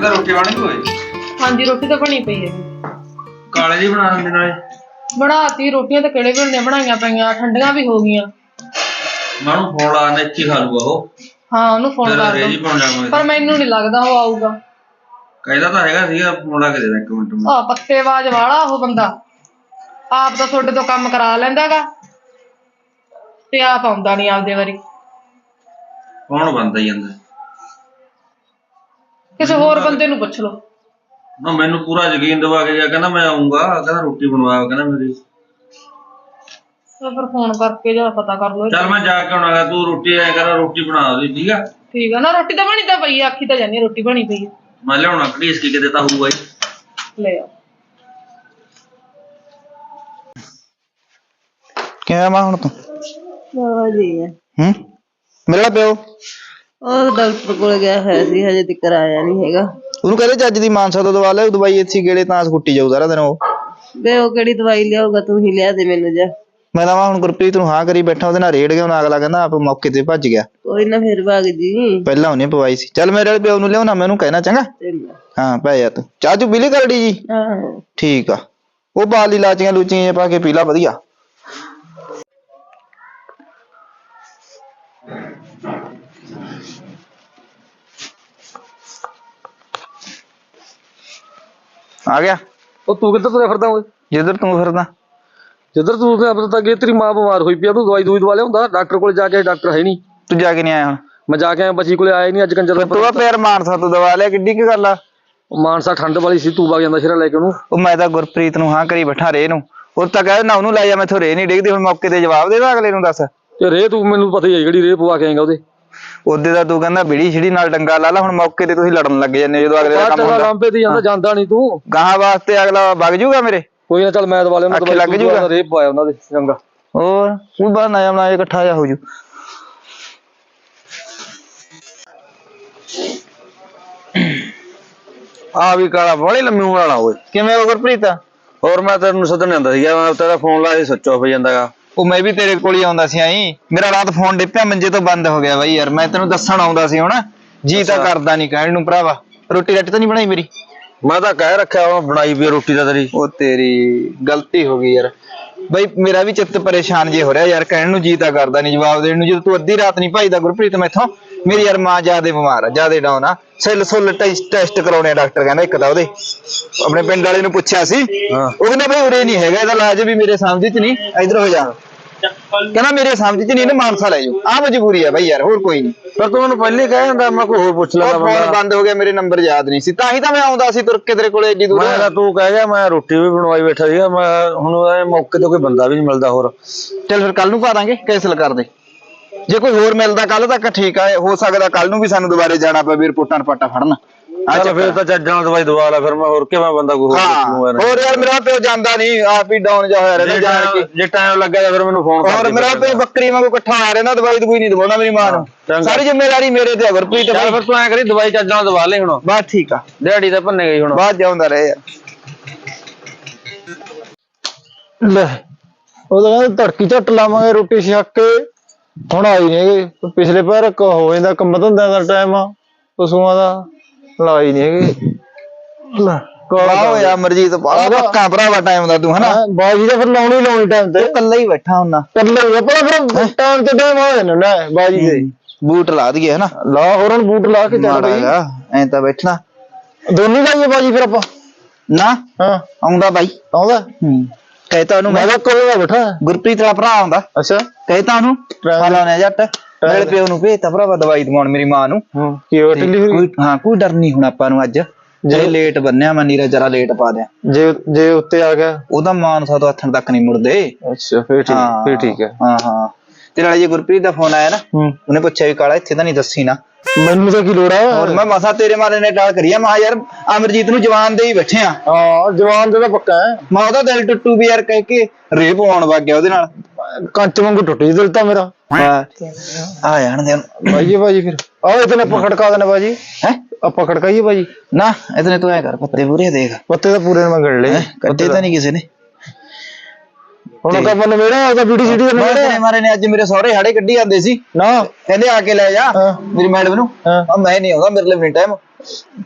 ਕਹਿੰਦਾ ਰੋਟੀ ਬਣ ਗਈ ਓਏ ਹਾਂਜੀ ਰੋਟੀ ਤਾਂ ਬਣੀ ਪਈ ਹੈ ਕਾਲੇ ਜੀ ਬਣਾ ਦਿੰਦੇ ਨਾਲੇ। ਬਣਾਤੀ ਰੋਟੀਆਂ ਤਾਂ ਕਿਹੜੇ ਵੇਲੇ ਦੀਆਂ ਬਣਾਈਆਂ ਪਈਆਂ ਠੰਡੀਆਂ ਵੀ ਹੋ ਗਈਆਂ। ਮਾਨੂੰ ਫੋਨ ਲਾ ਨੇ ਇੱਥੇ ਖਾ ਲੂਗਾ ਉਹ। ਹਾਂ ਉਹਨੂੰ ਫੋਨ ਕਰ ਰੇਜੀ ਦੋ ਪਾਉਣ ਜਾਵਾਂਗੇ। ਪਰ ਮੈਨੂੰ ਨਹੀਂ ਲੱਗਦਾ ਉਹ ਆਊਗਾ। ਕਹਿੰਦਾ ਤਾਂ ਹੈਗਾ ਸੀਗਾ ਫੋਨ ਲਾ ਕੇ ਦੇ ਦੇ ਇੱਕ ਮਿੰਟ ਨੂੰ ਆ ਪੱਤੇਬਾਜ਼ ਵਾਲਾ ਉਹ ਬੰਦਾ। ਆਪ ਤਾਂ ਤੁਹਾਡੇ ਤੋਂ ਕੰਮ ਕਰਾ ਲੈਂਦਾਗਾ ਤੇ ਆਪ ਆਉਂਦਾ ਨਹੀਂ ਆਪਦੇ ਵਾਰੀ। ਕੌਣ ਬੰਦਾ ਜਾਂਦਾ? ਕਿਸੇ ਹੋਰ ਬੰਦੇ ਨੂੰ ਪੁੱਛ ਲਓ। ਨਾ ਮੈਨੂੰ ਪੂਰਾ ਯਕੀਨ ਦਿਵਾ ਕੇ ਗਿਆ ਕਹਿੰਦਾ ਮੈਂ ਆਉਂਗਾ ਕਹਿੰਦਾ ਰੋਟੀ ਬਣਵਾ ਕਹਿੰਦਾ ਮੇਰੀ। ਫਿਰ ਫੋਨ ਕਰਕੇ ਜਾਂ ਪਤਾ ਕਰ ਲਓ। ਚੱਲ ਮੈਂ ਜਾ ਕੇ ਆਉਣਾਗਾ ਤੂੰ ਰੋਟੀ ਐ ਕਰ ਰੋਟੀ ਬਣਾ ਦੇ ਠੀਕ ਆ? ਠੀਕ ਆ ਨਾ ਰੋਟੀ ਤਾਂ ਬਣੀ ਤਾਂ ਪਈ ਆ ਆਖੀ ਤਾਂ ਜਾਨੀ ਆ, ਰੋਟੀ ਬਣੀ ਪਈ ਆ। ਮੈਂ ਲਿਆਉਣਾ ਘੜੀਸ ਕੀ ਕਿਤੇ ਤਾਂ ਹੋਊਗਾ ਹੀ ਲੈ ਆ। ਕਿਵੇਂ ਮਾ ਹੁਣ ਤੂੰ? ਜੀ ਹੂੰ? ਮੇਰਾ ਪਿਓ? ਉਹ ਡਾਕਟਰ ਕੋਲ ਗਿਆ ਹੋਇਆ ਸੀ ਹਜੇ ਤੱਕ ਆਇਆ ਨਹੀਂ ਹੈਗਾ। ਉਹਨੂੰ ਕਹਿੰਦੇ ਚੱਜ ਦੀ ਮਾਨਸਾ ਤੋਂ ਦਵਾ ਲੈ ਉਹ ਦਵਾਈ ਇੱਥੇ ਗੇੜੇ ਤਾਂ ਕੁੱਟੀ ਜਾਊ ਸਾਰਾ ਦਿਨ ਉਹ। ਵੇ ਉਹ ਕਿਹੜੀ ਦਵਾਈ ਲਿਆਊਗਾ ਤੂੰ ਹੀ ਲਿਆ ਦੇ ਮੈਨੂੰ ਜਾ। ਮੈਂ ਤਾਂ ਹੁਣ ਗੁਰਪ੍ਰੀਤ ਨੂੰ ਹਾਂ ਕਰੀ ਬੈਠਾ ਉਹਦੇ ਨਾਲ ਰੇੜ ਗਿਆ ਹੁਣ ਅਗਲਾ ਕਹਿੰਦਾ ਆਪ ਮੌਕੇ ਤੇ ਭੱਜ ਗਿਆ। ਕੋਈ ਨਾ ਫਿਰ ਭਾਗ ਜੀ। ਪਹਿਲਾਂ ਉਹਨੇ ਪਵਾਈ ਸੀ। ਚੱਲ ਮੇਰੇ ਵਾਲੇ ਪਿਓ ਨੂੰ ਲਿਆਉਣਾ ਮੈਂ ਉਹਨੂੰ ਕਹਿਣਾ ਚੰਗਾ? ਚੰਗਾ। ਹਾਂ ਪੈ ਜਾ ਤੂੰ। ਚਾਹ ਚੂ ਪੀਲੀ ਕਰੜੀ ਜੀ? ਆਹੋ। ਠੀਕ ਆ। ਉਹ ਬਾਲੀ ਲਾਚੀਆਂ ਲੂਚੀਆਂ ਜਿਹੀਆਂ ਪਾ ਕੇ ਪੀ ਲਾ ਵਧੀਆ। ਆ ਗਿਆ। ਉਹ ਤੂੰ ਕਿੱਧਰ ਤੁਰਿਆ ਫਿਰਦਾ ਓਏ? ਜਿੱਧਰ ਤੂੰ ਫਿਰਦਾ। ਜਿੱਧਰ ਤੂੰ ਤੇ ਅਬਦ ਤੱਕ ਤੇਰੀ ਮਾਂ ਬਿਮਾਰ ਹੋਈ ਪਈ ਆ ਤੂੰ ਦਵਾਈ ਦੂਈ ਦਵਾ ਲਿਆਉਂਦਾ ਡਾਕਟਰ ਕੋਲ ਜਾ ਕੇ ਡਾਕਟਰ ਹੈ ਨਹੀਂ ਤੂੰ ਜਾ ਕੇ ਨਹੀਂ ਆਇਆ ਹੁਣ। ਮੈਂ ਜਾ ਕੇ ਆਇਆ ਬੱਚੀ ਕੋਲੇ ਆਇਆ ਨਹੀਂ ਅੱਜ ਕੰਜਰ ਦਾ ਤੂੰ ਆ ਪੈਰ ਮਾਰਸਾ ਤੋਂ ਦਵਾ ਲਿਆ ਕਿੱਡੀ ਕੀ ਗੱਲ ਆ। ਉਹ ਮਾਨਸਾ ਠੰਡ ਵਾਲੀ ਸੀ ਤੂੰ ਵਗ ਜਾਂਦਾ ਸਿਰਾ ਲੈ ਕੇ ਉਹਨੂੰ। ਉਹ ਮੈਂ ਤਾਂ ਗੁਰਪ੍ਰੀਤ ਨੂੰ ਹਾਂ ਕਰੀ ਬੈਠਾ ਰੇ ਨੂੰ। ਉਹ ਤਾਂ ਕਹੇ ਨਾ ਉਹਨੂੰ ਲੈ ਜਾ ਮੈਥੋਂ ਰੇ ਨਹੀਂ ਡਿੱਗਦੀ ਹੁਣ ਮੌਕੇ ਤੇ ਜਵਾਬ ਦੇਦਾ ਅਗਲੇ ਨੂੰ ਦੱਸ। ਤੇ ਰੇ ਤੂੰ ਮੈਨੂੰ ਪਤਾ ਹੀ ਹੈ ਜਿਹੜੀ ਰੇ ਪਵਾ ਕੇ ਆਏਗਾ ਉਹਦੇ। ਉਹਦੇ ਦਾ ਤੂੰ ਕਹਿੰਦਾ ਬਿੜੀ ਛਿੜੀ ਨਾਲ ਡੰਗਾ ਲਾ ਲਾ ਹੁਣ ਮੌਕੇ ਤੇ ਤੁਸੀਂ ਲੜਨ ਲੱਗ ਜਾਂਦੇ ਜਦੋਂ ਅਗਲੇ ਦਾ ਕੰਮ ਹੁੰਦਾ। ਲਾਂਪੇ ਤੇ ਜਾਂਦਾ ਜਾਂਦਾ ਨਹੀਂ ਤੂੰ। ਗਾਹਾਂ ਵਾਸਤੇ ਅਗਲਾ ਵਗ ਜੂਗਾ ਮੇਰੇ? ਕੋਈ ਨਾ ਚੱਲ ਮੈਂ ਦਵਾ ਲਿਆ ਅੱਖੇ ਲੱਗ ਜੂਗਾ। ਰੇ ਪਵਾਇਆ ਉਹਨਾਂ ਦੇ ਚੰਗਾ। ਹੋਰ ਉਹ ਬਾਅਦ ਨਾ ਆਉਣਾ ਇਕੱਠਾ ਜਾ ਹੋ ਜੂ। ਆ ਵੀ ਕਾਲਾ ਬੜੀ ਲੰਮੀ ਉਮਰ ਵਾਲਾ ਓਏ। ਕਿਵੇਂ ਹੋ ਗੁਰਪ੍ਰੀਤ? ਹੋਰ ਮੈਂ ਤੈਨੂੰ ਸੱਦਣ ਜਾਂਦਾ ਸੀਗਾ ਮੈਂ ਤੇਰਾ ਫੋਨ ਲਾ ਕੇ ਸੱਚ ਆਫ ਜਾਂਦਾਗਾ। ਉਹ ਮੈਂ ਵੀ ਤੇਰੇ ਕੋਲ ਹੀ ਆਉਂਦਾ ਸੀ ਆਈ। ਮੇਰਾ ਰਾਤ ਫੋਨ ਡਿੱਪਿਆ ਮੰਜੇ ਤੋਂ ਬੰਦ ਹੋ ਗਿਆ ਬਾਈ ਯਾਰ। ਮੈਂ ਤੈਨੂੰ ਦੱਸਣ ਆਉਂਦਾ ਸੀ ਹੁਣ। ਜੀ ਤਾਂ ਕਰਦਾ ਨਹੀਂ ਕਹਿਣ ਨੂੰ ਭਰਾਵਾ। ਰੋਟੀ ਰੱਟੀ ਤਾਂ ਨਹੀਂ ਬਣਾਈ ਮੇਰੀ? ਮੈਂ ਤਾਂ ਕਹਿ ਰੱਖਿਆ ਉਹ ਬਣਾਈ ਵੀ ਰੋਟੀ ਦਾ ਤੇਰੀ। ਉਹ ਤੇਰੀ ਗਲਤੀ ਹੋ ਗਈ ਯਾਰ। ਬਈ ਮੇਰਾ ਵੀ ਚਿੱਤ ਪਰੇਸ਼ਾਨ ਜੇ ਹੋ ਰਿਹਾ ਯਾਰ ਕਹਿਣ ਨੂੰ ਜੀ ਤਾਂ ਕਰਦਾ ਨਹੀਂ ਜਵਾਬ ਦੇਣ ਨੂੰ। ਜਦੋਂ ਤੂੰ ਅੱਧੀ ਰਾਤ ਨਹੀਂ ਭਾਈਦਾ ਗੁਰਪ੍ਰੀਤ ਮੈਥੋਂ ਮੇਰੀ ਯਾਰ ਮਾਂ ਜਿਆਦੇ ਬਿਮਾਰ ਆ ਜਿਆਦੇ ਡਾਊਨ ਆ। ਸੈੱਲ ਸੁੱਲ ਟੈਸਟ ਕਰਾਉਣੇ ਆ ਡਾਕਟਰ ਕਹਿੰਦਾ ਇੱਕ ਤਾਂ ਉਹਦੇ। ਆਪਣੇ ਪਿੰਡ ਵਾਲੇ ਨੂੰ ਪੁੱਛਿਆ ਸੀ। ਉਹ ਕਹਿੰਦਾ ਬਈ ਉਰੇ ਨਹੀਂ ਹੈਗਾ ਇਹਦਾ ਇਲਾਜ ਵੀ ਮੇਰੇ ਸਮਝ 'ਚ ਨਹੀਂ ਇਧਰ ਹੋ ਜਾ। ਕਹਿੰਦਾ ਮੇਰੇ ਸਮਝ 'ਚ ਨਹੀਂ ਨਾ ਮਾਨਸਾ ਲੈ ਜਾਓ। ਆ ਮਜਬੂਰੀ ਆ ਬਈ ਯਾਰ ਹੋਰ ਕੋਈ ਨਹੀਂ। ਪਰ ਤੂੰ ਮੈਨੂੰ ਪਹਿਲੇ ਕਹਿ ਜਾਂਦਾ ਮੈਂ ਕੋਈ ਹੋਰ ਪੁੱਛ ਲੈਂਦਾ ਉਹ ਫੋਨ ਬੰਦਾ। ਬੰਦ ਹੋ ਗਿਆ ਮੇਰੇ ਨੰਬਰ ਯਾਦ ਨਹੀਂ ਸੀ। ਤਾਂ ਹੀ ਤਾਂ ਮੈਂ ਆਉਂਦਾ ਸੀ ਤੁਰ ਕੇ ਤੇਰੇ ਕੋਲੇ ਏਡੀ ਦੂਰ। ਮੈਂ ਤਾਂ ਤੂੰ ਕਹਿ ਗਿਆ ਮੈਂ ਰੋਟੀ ਵੀ ਬਣਵਾਈ ਬੈਠਾ ਸੀਗਾ ਮੈਂ ਹੁਣ ਇਹ ਮੌਕੇ ਤੇ ਕੋਈ ਬੰਦਾ ਵੀ ਨਹੀਂ ਮਿਲਦਾ ਹੋਰ। ਚੱਲ ਫਿਰ ਕੱਲ ਨੂੰ ਪਾ ਦਾਂਗੇ ਕੈਂਸਲ ਕਰ ਦੇ। ਜੇ ਕੋਈ ਹੋਰ ਮਿਲਦਾ ਕੱਲ ਤੱਕ ਠੀਕ ਆ ਹੋ ਸਕਦਾ ਕੱਲ ਨੂੰ ਵੀ ਸਾਨੂੰ ਦੁਬਾਰੇ ਜਾਣਾ ਪਵੇ ਰਿਪੋਰਟਾਂ ਰਪਾਟਾ ਫੜਨ। ਚੱਲ ਫਿਰ ਤਾਂ ਚੱਜ ਨਾਲ ਦਵਾਈ ਦਵਾ ਲੈ ਫਿਰ ਮੈਂ ਹੋਰ ਕਿਵੇਂ ਬੰਦਾ ਕੋਈ ਹੋਰ ਹਾਂ ਲੂੰਗਾ ਹੋਰ ਯਾਰ ਮੇਰਾ ਪਿਓ ਜਾਂਦਾ ਨਹੀਂ ਆਪ ਹੀ ਡਾਊਨ ਜਾ ਹੋਇਆ ਰਹਿੰਦਾ ਜੇ ਜਾਣ ਕੇ। ਜੇ ਟਾਈਮ ਲੱਗਾ ਤਾਂ ਫਿਰ ਮੈਨੂੰ ਫੋਨ ਕਰ ਹੋਰ ਦੇ ਮੇਰਾ ਪਿਓ ਬੱਕਰੀ ਵਾਂਗੂ ਇਕੱਠਾ ਆ ਰਹਿੰਦਾ ਦਵਾਈ ਦਵਾਈ ਨਹੀਂ ਦਵਾਉਣਾ ਮੇਰੀ ਮਾਂ ਨੂੰ। ਚੰਗਾ। ਸਾਰੀ ਜ਼ਿੰਮੇਵਾਰੀ ਮੇਰੇ ਤੇ ਆ ਗੁਰਪ੍ਰੀਤ ਚੱਲ ਭਾਈ। ਫਿਰ ਤੂੰ ਐ ਕਰੀ ਦਵਾਈ ਚੱਜ ਨਾਲ ਦਵਾ ਲੈ ਹੁਣ। ਬਸ ਠੀਕ ਆ। ਦਿਹਾੜੀ ਤਾਂ ਭੰਨੇ ਗਈ ਹੁਣ। ਬਾਅਦ ਜਾਉਂਦਾ ਰਹੇ ਯਾਰ ਲੈ ਉਹ ਤਾਂ ਕਹਿੰਦਾ ਧੜਕੀ ਝੱਟ ਲਾਵਾਂਗੇ ਰੋਟੀ ਛੱਕ ਕੇ। ਹੁਣ ਆਈ ਨਹੀਂ ਹੈਗੇ। ਪਿਛਲੇ ਪੈਰ ਕ ਹੋ ਜਾਂਦਾ ਕੰਮ ਧੰਦਾ ਦਾ ਟਾਈਮ ਆ ਪਸ਼ੂਆਂ ਦਾ। ਲਾਈ ਨਹੀਂ ਹੈਗੇ। ਲੈ ਵਾਹ ਹੋਇਆ ਅਮਰਜੀਤ ਬਾਹਲਾ ਪੱਕਾ ਭਰਾਵਾ ਟਾਈਮ ਦਾ ਤੂੰ ਹਨਾ? ਬਾਜੀ ਤਾਂ ਫਿਰ ਲਾਉਣੀ ਹੀ ਲਾਉਣੀ ਟਾਈਮ ਤੇ। ਇਕੱਲਾ ਹੀ ਬੈਠਾ ਹੁੰਨਾ ਕਰ ਲੈ ਆਪਣਾ ਫਿਰ ਟਾਈਮ ਤੇ ਟਾਈਮ ਹੋ ਜਾਂਦਾ ਨਾ ਬਾਜੀ ਦੇ। ਬੂਟ ਲਾ ਦਈਏ ਹਨਾ? ਲਾ ਹੋਰ ਹੁਣ ਬੂਟ ਲਾ ਕੇ ਚੱਲ ਮਾੜਾ ਬਈ। ਹੈਗਾ ਐਂ ਤਾਂ ਬੈਠਣਾ। ਦੋਨੀ ਲਾਈਏ ਬਾਜੀ ਫਿਰ ਆਪਾਂ? ਨਾ ਹਾਂ। ਆਉਂਦਾ ਬਾਈ। ਆਉਂਦਾ? ਹੂੰ ਕਹਿਤਾ ਉਹਨੂੰ ਮੈਂ ਮੈਂ। ਤਾਂ ਕੋਲੇ ਬੈਠਾ। ਗੁਰਪ੍ਰੀਤ ਦਾ ਭਰਾ ਆਉਂਦਾ। ਅੱਛਾ। ਕਹਿਤਾ ਉਹਨੂੰ। ਹਾਲਾਣੇ ਜੱਟ ਮੇਰੇ ਪਿਓ ਨੂੰ ਭੇਜਤਾ ਭਰਾਵਾ ਦਵਾਈ ਦਵਾਉਣ ਮੇਰੀ ਮਾਂ ਨੂੰ। ਹਾਂ ਕੀ ਹੋ ਤੇ ਢਿੱਲੀ ਹੋਈ? ਕੋਈ ਹਾਂ ਕੋਈ ਡਰ ਨਹੀਂ ਹੁਣ ਆਪਾਂ ਨੂੰ ਅੱਜ। ਜੇ ਲੇਟ ਬੰਨਿਆ ਮੈਂ ਨੀਰਾ ਜਰਾ ਲੇਟ ਪਾ ਦਿਆਂ। ਜੇ ਜੇ ਉੱਤੇ ਆ ਗਿਆ। ਉਹਦਾ ਮਾਨਸਾ ਤੋਂ ਹੱਥਣ ਤੱਕ ਨਹੀਂ ਮੁੜਦੇ। ਅੱਛਾ ਫਿਰ ਠੀਕ ਫਿਰ ਠੀਕ ਹੈ। ਹਾਂ ਹਾਂ। ਤੇ ਨਾਲੇ ਜੇ ਗੁਰਪ੍ਰੀਤ ਦਾ ਫੋਨ ਆਇਆ ਨਾ ਹੂੰ। ਉਹਨੇ ਪੁੱਛਿਆ ਵੀ ਕਾਲਾ ਇੱਥੇ ਤਾਂ ਨਹੀਂ ਦੱਸੀ ਨਾ। ਮੈਨੂੰ ਤਾਂ ਕੀ ਲੋੜ ਆ? ਹੋਰ ਮੈਂ ਮਸਾ ਤੇਰੇ ਮਾਰੇ ਨੇ ਟਾਲ ਕਰੀਆ ਮਾ ਯਾਰ ਅਮਰਜੀਤ ਨੂੰ ਜਵਾਨ ਦੇ ਹੀ ਬੈਠੇ ਆ। ਹਾਂ ਜਵਾਨ ਦਾ ਤਾਂ ਪੱਕਾ ਹੈ। ਮੈਂ ਉਹਦਾ ਦਿਲ ਟੁੱਟੂ ਵੀ ਯਾਰ ਕਹਿ ਕੇ ਰੇਪ ਆਉਣ ਵਗ ਗਿਆ ਉਹਦੇ ਨਾਲ। ਕੰਚ ਵਾਂਗੂ ਟੁੱਟ ਜੀ ਦਿਲ ਤਾਂ ਮੇਰਾ। ਆ ਜਾਣ ਦੇ ਬਾਜੀ ਬਾਜੀ ਫਿਰ। ਆਓ ਇਤਨੇ ਆਪਾਂ ਖੜਕਾ ਦੇਣਾ ਬਾਜੀ ਹੈ? ਆਪਾਂ ਖੜਕਾਈਏ ਬਾਜੀ ਨਾ ਇਤਨੇ ਤੂੰ ਐ ਕਰ ਪੱਤੇ ਪੂਰੇ ਦੇਖ। ਪੱਤੇ ਤਾਂ ਪੂਰੇ ਨੇ ਮੈਂ ਗੜ ਲਏ। ਕੱਟੇ ਤਾਂ ਨਹੀਂ ਕਿਸੇ ਨੇ। ਹੁਣ ਕੰਮ ਨੇ ਮੇਰਾ ਉਹਦਾ ਵੀਡੀ ਸੀਡੀ ਦਾ ਮੈਂ ਮੇਰਾ ਤੇਰੇ ਮਾਰੇ ਨੇ ਅੱਜ ਮੇਰੇ ਸਹੁਰੇ ਹਾੜੇ ਕੱਢੀ ਜਾਂਦੇ ਸੀ। ਨਾ। ਕਹਿੰਦੇ ਆ ਕੇ ਲੈ ਜਾ। ਮੇਰੀ ਮੈਡਮ ਨੂੰ। ਆ ਮੈਂ ਨਹੀਂ ਆਉਂਦਾ ਮੇਰੇ ਲਈ ਨਹੀਂ ਟਾਈਮ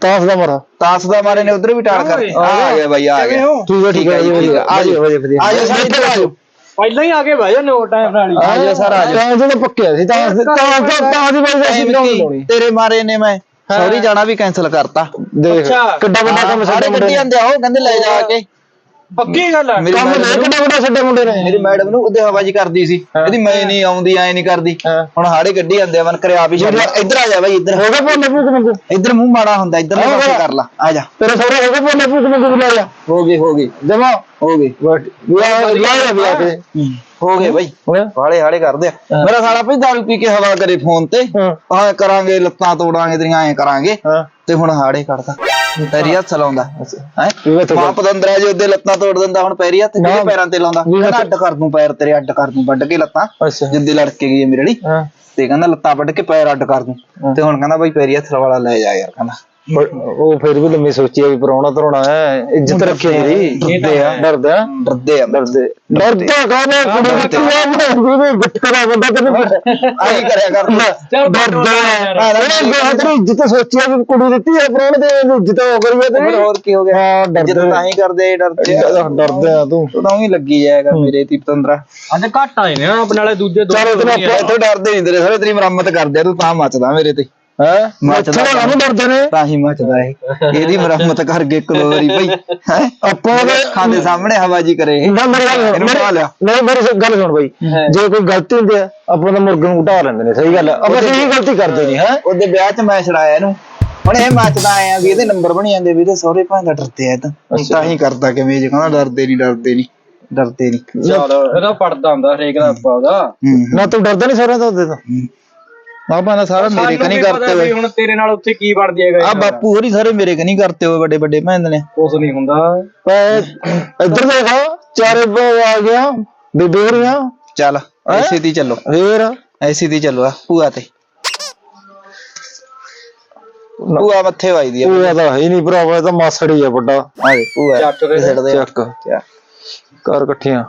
ਤਾਸ ਦਾ ਮਰਾ। ਤਾਸ ਦਾ ਮਾਰੇ ਨੇ ਉਧਰ ਵੀ ਟਾਲ ਕਰ ਆ ਗਿਆ ਬਾਈ ਆ ਗਿਆ। ਠੀਕ ਹੈ ਠੀਕ ਹੈ ਜੀ। ਆ ਜਾਓ ਵਧੀਆ ਆ ਜਾਓ ਸਾਰੇ ਇੱਧਰ ਆ ਜਾਓ। ਪਹਿਲਾਂ ਹੀ ਆ ਕੇ ਬਹਿ ਜਾਂਦੇ ਹੋ ਟਾਈਮ ਨਾਲ ਆ ਜਾਓ ਸਰ ਆ ਜਾਓ। ਤਾਂ ਜਿਹੜਾ ਪੱਕਿਆ ਸੀ ਤਾਂ ਤਾਂ ਤਾਂ ਦੀ ਵਜ੍ਹਾ ਸੀ ਲਾਉਣੀ ਤੇਰੇ ਮਾਰੇ ਨੇ ਮੈਂ। ਸੌਰੀ ਜਾਣਾ ਵੀ ਕੈਨਸਲ ਕਰਤਾ। ਦੇਖ ਅੱਛਾ। ਕਿੱਡਾ ਵੱਡਾ ਕੰਮ ਸਾਡੇ ਗੱਡੀ ਆਂਦੇ ਆ ਉਹ ਕਹਿੰਦੇ ਲੈ ਜਾ ਕੇ। ਪੱਕੀ ਗੱਲ ਆ। ਮੇਰੀ ਕੰਮ ਨੂੰ- ਕਿੱਡਾ ਵੱਡਾ ਸਾਡੇ ਮੁੰਡੇ ਨੇ। ਮੇਰੀ ਮੈਡਮ ਨੂੰ ਉਹਦੇ ਹਵਾਜੀ ਕਰਦੀ ਸੀ। ਇਹਦੀ ਮੈਂ ਨਹੀਂ ਆਉਂਦੀ ਐ ਨਹੀਂ ਕਰਦੀ। ਹਾਂ। ਹੁਣ ਹਾੜੇ ਗੱਡੀ ਆਂਦੇ ਆ ਮਨ ਕਰੇ ਆਪ ਹੀ ਛੱਡ ਇੱਧਰ ਆ ਜਾ ਬਾਈ ਇੱਧਰ। ਹੋ ਗਿਆ ਪੋਲੇ ਭੂਕ ਮੰਗੂ? ਇੱਧਰ ਮੂੰਹ ਮਾੜਾ ਹੁੰਦਾ ਇੱਧਰ ਹਾਂ, ਹਾਂ। ਕਰ ਲਾ। ਆ ਜਾ। ਤੇਰੇ ਸਾਰੇ ਹੋ ਗਏ ਪੋਲੇ ਭੂਕ ਮੰਗੂ ਬੁਲਾ ਲਿਆ ਹੋ ਗਈ ਹੋ ਗਈ। ਜਮਾ। ਹੋ ਗਈ। ਬਟ ਲਾ ਲਾ ਬੁਲਾ ਕੇ ਹੋ। ਗਏ ਬਾਈ। ਹੋਇਆ ਵਾਲੇ ਹਾੜੇ ਕਰਦੇ ਆ। ਮੇਰਾ ਸਾਲਾ ਭਈ ਦਾਰੂ ਪੀ ਕੇ ਹਵਾ ਕਰੇ ਫੋਨ ਤੇ। ਹਾਂ। ਆਹ ਕਰਾਂਗੇ ਲੱਤਾਂ ਤੋੜਾਂਗੇ ਤੇਰੀਆਂ ਐ ਕਰਾਂਗੇ। ਹਾਂ। ਤੇ ਹੁਣ ਹਾੜੇ ਕੱਢਦਾ। ਪੈਰੀ ਹੱਥ ਲਾਉਂਦਾ ਹੈ? ਮਾਂ ਪਤੰਦਰਾ ਜੀ ਉਹਦੇ ਲੱਤਾਂ ਤੋੜ ਦਿੰਦਾ ਹੁਣ ਪੈਰੀ ਹੱਥ ਕਿਹਦੇ ਪੈਰਾਂ ਤੇ ਲਾਉਂਦਾ? ਕਹਿੰਦਾ ਅੱਡ ਕਰ ਦੂੰ ਪੈਰ ਤੇਰੇ ਅੱਡ ਕਰ ਦੂੰ ਵੱਢ ਕੇ ਲੱਤਾਂ। ਜਿੱਦੇ ਲੜ ਕੇ ਗਈ ਮੇਰੇ ਲਈ ਤੇ ਕਹਿੰਦਾ ਲੱਤਾਂ ਵੱਢ ਕੇ ਪੈਰ ਅੱਡ ਕਰ ਦੂੰ। ਤੇ ਹੁਣ ਕਹਿੰਦਾ ਬਾਈ ਪੈਰੀ ਹੱਥ ਵਾਲਾ ਲੈ ਜਾ ਯਾਰ ਕਹਿੰਦਾ। ਉਹ ਫਿਰ ਵੀ ਲੰਮੀ ਸੋਚਿਆ ਵੀ ਪਰੋਣਾ ਧਰੋਣਾ ਹੈ ਇੱਜ਼ਤ ਰੱਖੀ ਮੇਰੀ ਡਰਦੇ ਆ ਡਰਦੇ ਆ। ਡਰਦੇ ਆ ਡਰਦੇ। ਡਰਦੇ ਕਾਹਨੇ ਕੁੜੀ ਦਿੱਤੀ ਆ ਮੈਂ ਬਿਟਕਰਾ ਬੰਦਾ ਤੈਨੂੰ ਆਹੀ ਕਰਿਆ ਕਰ ਚੱਲ ਡਰਦਾ। ਆ ਤੇਰੀ ਇੱਜ਼ਤ ਸੋਚਿਆ ਵੀ ਕੁੜੀ ਦਿੱਤੀ ਆ ਪਰੋਣ ਦੇ ਇੱਜ਼ਤ ਹੋ ਗਈ ਤੇਰੀ ਹੋਰ ਕੀ ਹੋ ਗਿਆ? ਹਾਂ ਜਿੱਦ ਡਰਦੇ ਤਾਂ ਹੀ ਕਰਦੇ ਡਰਦੇ ਆ। ਡਰਦੇ ਆ ਤੂੰ। ਤੂੰ ਤਾਂ ਹੀ ਲੱਗੀ ਜਾਏਗਾ ਮੇਰੇ ਤੇ ਪਤੰਦਰਾ। ਅੱਜ ਘੱਟ ਆਏ ਨੇ ਆਪਣੇ ਵਾਲੇ ਦੂਜੇ ਦੋ ਤੈਨੂੰ ਇੱਥੋਂ ਡਰਦੇ ਨਹੀਂ ਤੇਰੇ ਸਾਰੇ ਤੇਰੀ ਮੁਰੰਮਤ ਕਰਦੇ ਆ ਤੂੰ ਤਾਂ ਮੱਚਦਾ ਮੇਰੇ ਤੇ। ਹੈ? ਮੱਚਦਾ ਮੱਛਰ ਕਾਹਨੂੰ ਡਰਦੇ ਨੇ? ਤਾਂ ਹੀ ਮੱਚਦਾ ਇਹ। ਇਹਦੀ ਮੁਰੰਮਤ ਕਰ ਗਏ ਇੱਕ ਦੋ ਵਾਰੀ ਬਈ। ਹੈ? ਆਪਾਂ ਦੇ ਅੱਖਾਂ ਦੇ ਸਾਹਮਣੇ ਹਵਾਜੀ ਕਰੇ। ਇਹ। ਨਾ ਮੇਰੀ ਗੱਲ ਸੁਣ, ਇਹਨੂੰ ਉਠਾ ਲਿਆ। ਨਹੀਂ ਮੇਰੀ ਸ- ਗੱਲ ਸੁਣ ਬਾਈ। ਜੇ ਕੋਈ ਗਲਤੀ ਹੁੰਦੀ ਆ ਆਪਾਂ ਤਾਂ ਮੁਰਗੇ ਨੂੰ ਉਠਾ ਲੈਂਦੇ ਨੇ ਸਹੀ ਗੱਲ ਆ। ਆਪਾਂ ਸਹੀ ਗਲਤੀ ਕਰਦੇ ਨਹੀਂ ਹੈ? ਉਹਦੇ ਵਿਆਹ 'ਚ ਮੈਂ ਛੜਾਇਆ ਇਹਨੂੰ। ਹੁਣ ਇਹ ਮੱਚਦਾ ਆਇਆ ਵੀ ਇਹਦੇ ਨੰਬਰ ਬਣੀ ਜਾਂਦੇ ਵੀ ਇਹਦੇ ਸਹੁਰੇ ਭਾਂ ਦਾ ਡਰਦੇ ਆ ਇਹ ਤਾਂ। ਹੁਣ ਤਾਂ ਹੀ ਕਰਦਾ ਕਿਵੇਂ ਜੇ ਕਹਿੰਦਾ ਡਰਦੇ ਨਹੀਂ ਡਰਦੇ ਨਹੀਂ ਡਰਦੇ ਨਹੀਂ। ਚੱਲ ਇਹਦਾ ਪੜਦਾ ਹੁੰਦਾ ਹਰੇਕ ਦਾ ਆਪਾ ਉਹਦਾ ਹੂੰ। ਨਾ ਤੂੰ ਡਰਦਾ ਨਹੀਂ ਸਾਰਿਆਂ ਤੋਂ ਉਹਦੇ ਤੋਂ? ਆ ਭਾਣਾ ਸਾਰਾ ਮੇਰੇ ਕਨੀ ਕਰਤੇ ਹੋਏ। ਹੁਣ ਤੇਰੇ ਨਾਲ ਉੱਥੇ ਕੀ ਬਣ ਜਾਏਗਾ ਆ ਬਾਪੂ ਹੋਰੀ ਸਾਰੇ ਮੇਰੇ ਕਨੀ ਕਰਤੇ ਹੋਏ ਵੱਡੇ ਵੱਡੇ ਭੈਣ ਨੇ ਕੁਛ ਨਹੀਂ ਹੁੰਦਾ। ਪਰ ਇੱਧਰ ਦੇਖੋ ਚਾਰੇ ਬ- ਆ ਗਿਆ ਬੇਬੇ ਹੋ ਰਹੀਆਂ ਚੱਲ ਐਸੀ ਦੀ ਚੱਲੋ। ਫੇਰ? ਐਸੀ ਦੀ ਚੱਲੋ ਆ ਭੂਆ ਤੇ। ਭੂਆ ਮੱਥੇ ਵੱਜਦੀ ਆ। ਉਹ ਤਾਂ ਹੈ ਹੀ ਨਹੀਂ ਭਰਾਵਾ ਇਹ ਤਾਂ ਮਾਸੜੀ ਆ ਵੱਡਾ। ਆ ਦੇ ਭੂਆ ਚੱਕ ਦੇ। ਛੱਡਦੇ ਚੱਕ। ਕਰ ਇਕੱਠੀਆਂ।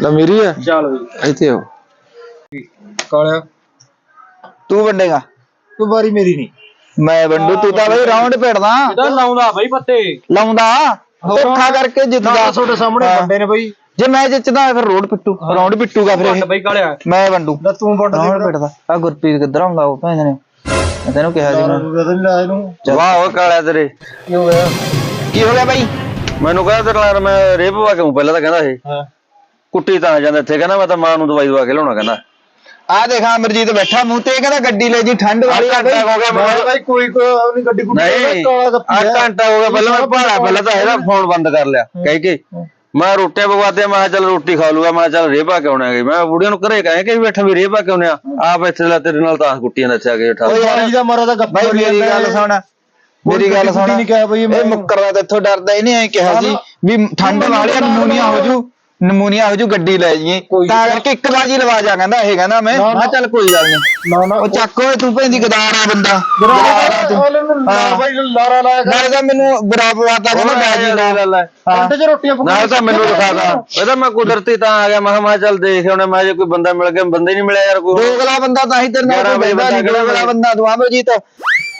ਲੈ ਮੇਰੀ ਆ। ਚੱਲ ਵੀ। ਇੱਥੇ ਹੋ ਕਾਲਿਆ ਤੂੰ ਵੰਡੇਗਾ। ਤੂੰ ਵਾਰੀ ਮੇਰੀ ਨਹੀਂ। ਮੈਂ ਵੰਡੂ ਤੂੰ ਤਾਂ ਬਈ ਰਾਉਂਡ ਭੇੜਦਾ ਇਹਦਾ ਲਾਉਂਦਾ ਬਈ ਪੱਤੇ। ਲਾਉਂਦਾ ਧੋਖਾ ਕਰਕੇ ਜਿੱਤਦਾ। ਤੁਹਾਡੇ ਸਾਹਮਣੇ। ਵੱਡੇ ਨੇ ਬਈ। ਜੇ ਮੈਂ ਜਿੱਤਦਾ ਫਿਰ ਰੋਡ ਪਿੱਟੂ। ਰਾਉਂਡ ਪਿੱਟੂਗਾ ਫਿਰ ਇਹ। ਵੰਡ ਬਈ ਕਾਲਿਆ। ਮੈਂ ਵੰਡੂ। ਲੈ ਤੂੰ ਵੱਡ ਰਾਉਂਡ ਪਿੱਟਦਾ ਆ ਗੁਰਪ੍ਰੀਤ ਕਿੱਧਰ ਆਉਂਦਾ ਉਹ ਭੈਣ ਨੇ ਮੈਂ ਤੈਨੂੰ ਕਿਹਾ ਸੀ ਮੈਂ ਨਹੀਂ ਲਾਇਆ ਇਹਨੂੰ। ਵਾਹ ਉਹ ਕਾਲਿਆ ਤੇਰੇ। ਕੀ ਹੋ ਗਿਆ? ਕੀ ਹੋ ਗਿਆ ਬਾਈ? ਮੈਨੂੰ ਕਹਿੰਦਾ ਤੇਰੇ ਨਾਲ ਮੈਂ ਰੇਪ ਵਾ ਕੇ ਪਹਿਲਾਂ ਤਾਂ ਕਹਿੰਦਾ ਇਹ। ਹਾਂ। ਕੁੱਟੀ ਤਾਂ ਜਾਂਦਾ ਇੱਥੇ ਕਹਿੰਦਾ ਮੈਂ ਤਾਂ ਮਾਂ ਨੂੰ ਦਵਾਈ ਦਵਾ ਕੇ ਲਿਆਉਣਾ ਕਹਿੰਦਾ। ਆ ਦੇਖਾਂ ਅਮਰਜੀਤ ਬੈਠਾ ਮੂੰਹ ਤੇ ਇਹ ਕਹਿੰਦਾ ਗੱਡੀ ਲੈ ਜੀ ਠੰਡ ਵਾਲੀ ਆ ਬਈ। ਹੋ ਗਿਆ ਮੈਂ ਭਾਈ ਕੋਈ ਕੋਈ ਆਪਣੀ ਗੱਡੀ ਗੁੱਡੀ ਨਹੀਂ ਕਾਲਾ ਗੱਪੀ ਆ ਘੰਟਾ ਹੋ ਗਿਆ ਪਹਿਲਾਂ ਮੈਂ ਭਾੜਾ ਪਹਿਲਾਂ ਤਾਂ ਇਹਦਾ ਫੋਨ ਬੰਦ ਕਰ ਲਿਆ ਕਹਿ ਕੇ। ਮੈਂ ਰੋਟੀਆਂ ਪਕਵਾਤੇ ਮੈਂ ਚੱਲ ਰੋਟੀ ਖਾ ਲੂਗਾ ਮੈਂ ਚੱਲ ਰੇਹ ਪਾ ਕੇ ਆਉਣਾ ਹੈ ਮੈਂ ਬੁੜੀਆਂ ਨੂੰ ਘਰੇ ਕਹੇ ਕਿ ਬੈਠਾ ਵੀ ਰੇਹ ਪਾ ਕੇ ਆਉਣੇ ਆ ਆਪ ਇੱਥੇ ਲੈ ਤੇਰੇ ਨਾਲ ਤਾਂ ਕੁੱਟੀਆਂ ਨੱਚਿਆ ਕੇ ਠਾ ਓ ਯਾਰ ਜੀ ਦਾ ਮਾਰਾ ਦਾ ਗੱਪੀ ਬਾਈ ਮੇਰੀ ਗੱਲ ਸੁਣ ਮੇਰੀ ਗੱਲ ਸੁਣ। ਨਹੀਂ ਕਿਹਾ ਬਈ ਇਹ ਮੁੱਕਰਦਾ ਤੇ ਇੱਥੋਂ ਡਰਦਾ ਨਹੀਂ ਐ ਕਿਹਾ ਜੀ ਵੀ ਠੰਡ ਵਾਲੀ ਨਮੂਨੀਆ ਹੋ ਜੂ। ਨਮੂਨੀਆ ਹੋ ਜੂ ਗੱਡੀ ਲੈ ਜੀ ਤਾਂ ਕਰਕੇ ਇੱਕ ਬਾਜੀ ਲਵਾ ਜਾ ਕਹਿੰਦਾ ਇਹ ਕਹਿੰਦਾ ਮੈਂ। ਕਿਹਾ ਚੱਲ ਕੋਈ ਗੱਲ ਨਹੀਂ। ਨਾ ਨਾ ਉਹ ਚੱਕ ਓਏ ਤੂੰ ਭੈਂਦੀ ਗਦਾਰ ਆ ਬੰਦਾ। ਨਾ ਭਾਈ ਲਾਰਾ ਲਾਇਆ ਨਾਲੇ ਤਾਂ ਮੈਨੂੰ ਬਰਾਬ ਵਾਤਾ ਕਹਿੰਦਾ ਬਾਜੀ ਲੈ ਅੰਡੇ ਚ ਰੋਟੀਆਂ ਪਕਾ ਨਾਲ ਤਾਂ ਮੈਨੂੰ ਦਿਖਾਦਾ ਇਹਦਾ ਮੈਂ ਕੁਦਰਤੀ ਤਾਂ ਆ ਗਿਆ ਮੈਂ ਕਿਹਾ ਮੈਂ ਚੱਲ ਦੇਖ ਹੁਣ ਮੈਂ ਜੇ ਕੋਈ ਬੰਦਾ ਮਿਲ ਗਿਆ ਬੰਦਾ ਹੀ ਨਹੀਂ ਮਿਲਿਆ ਯਾਰ ਕੋਈ। ਦੋਗਲਾ ਬੰਦਾ ਤਾਂ ਹੀ ਤੇਰੇ ਨਾਲ ਗਿਆਰਾਂ ਕੋਈ ਵਜੇ ਬੰਦਾ ਬੰਦਾ ਦੋਗਲਾ ਬੰਦਾ ਤੂੰ ਅਮਰਜੀਤ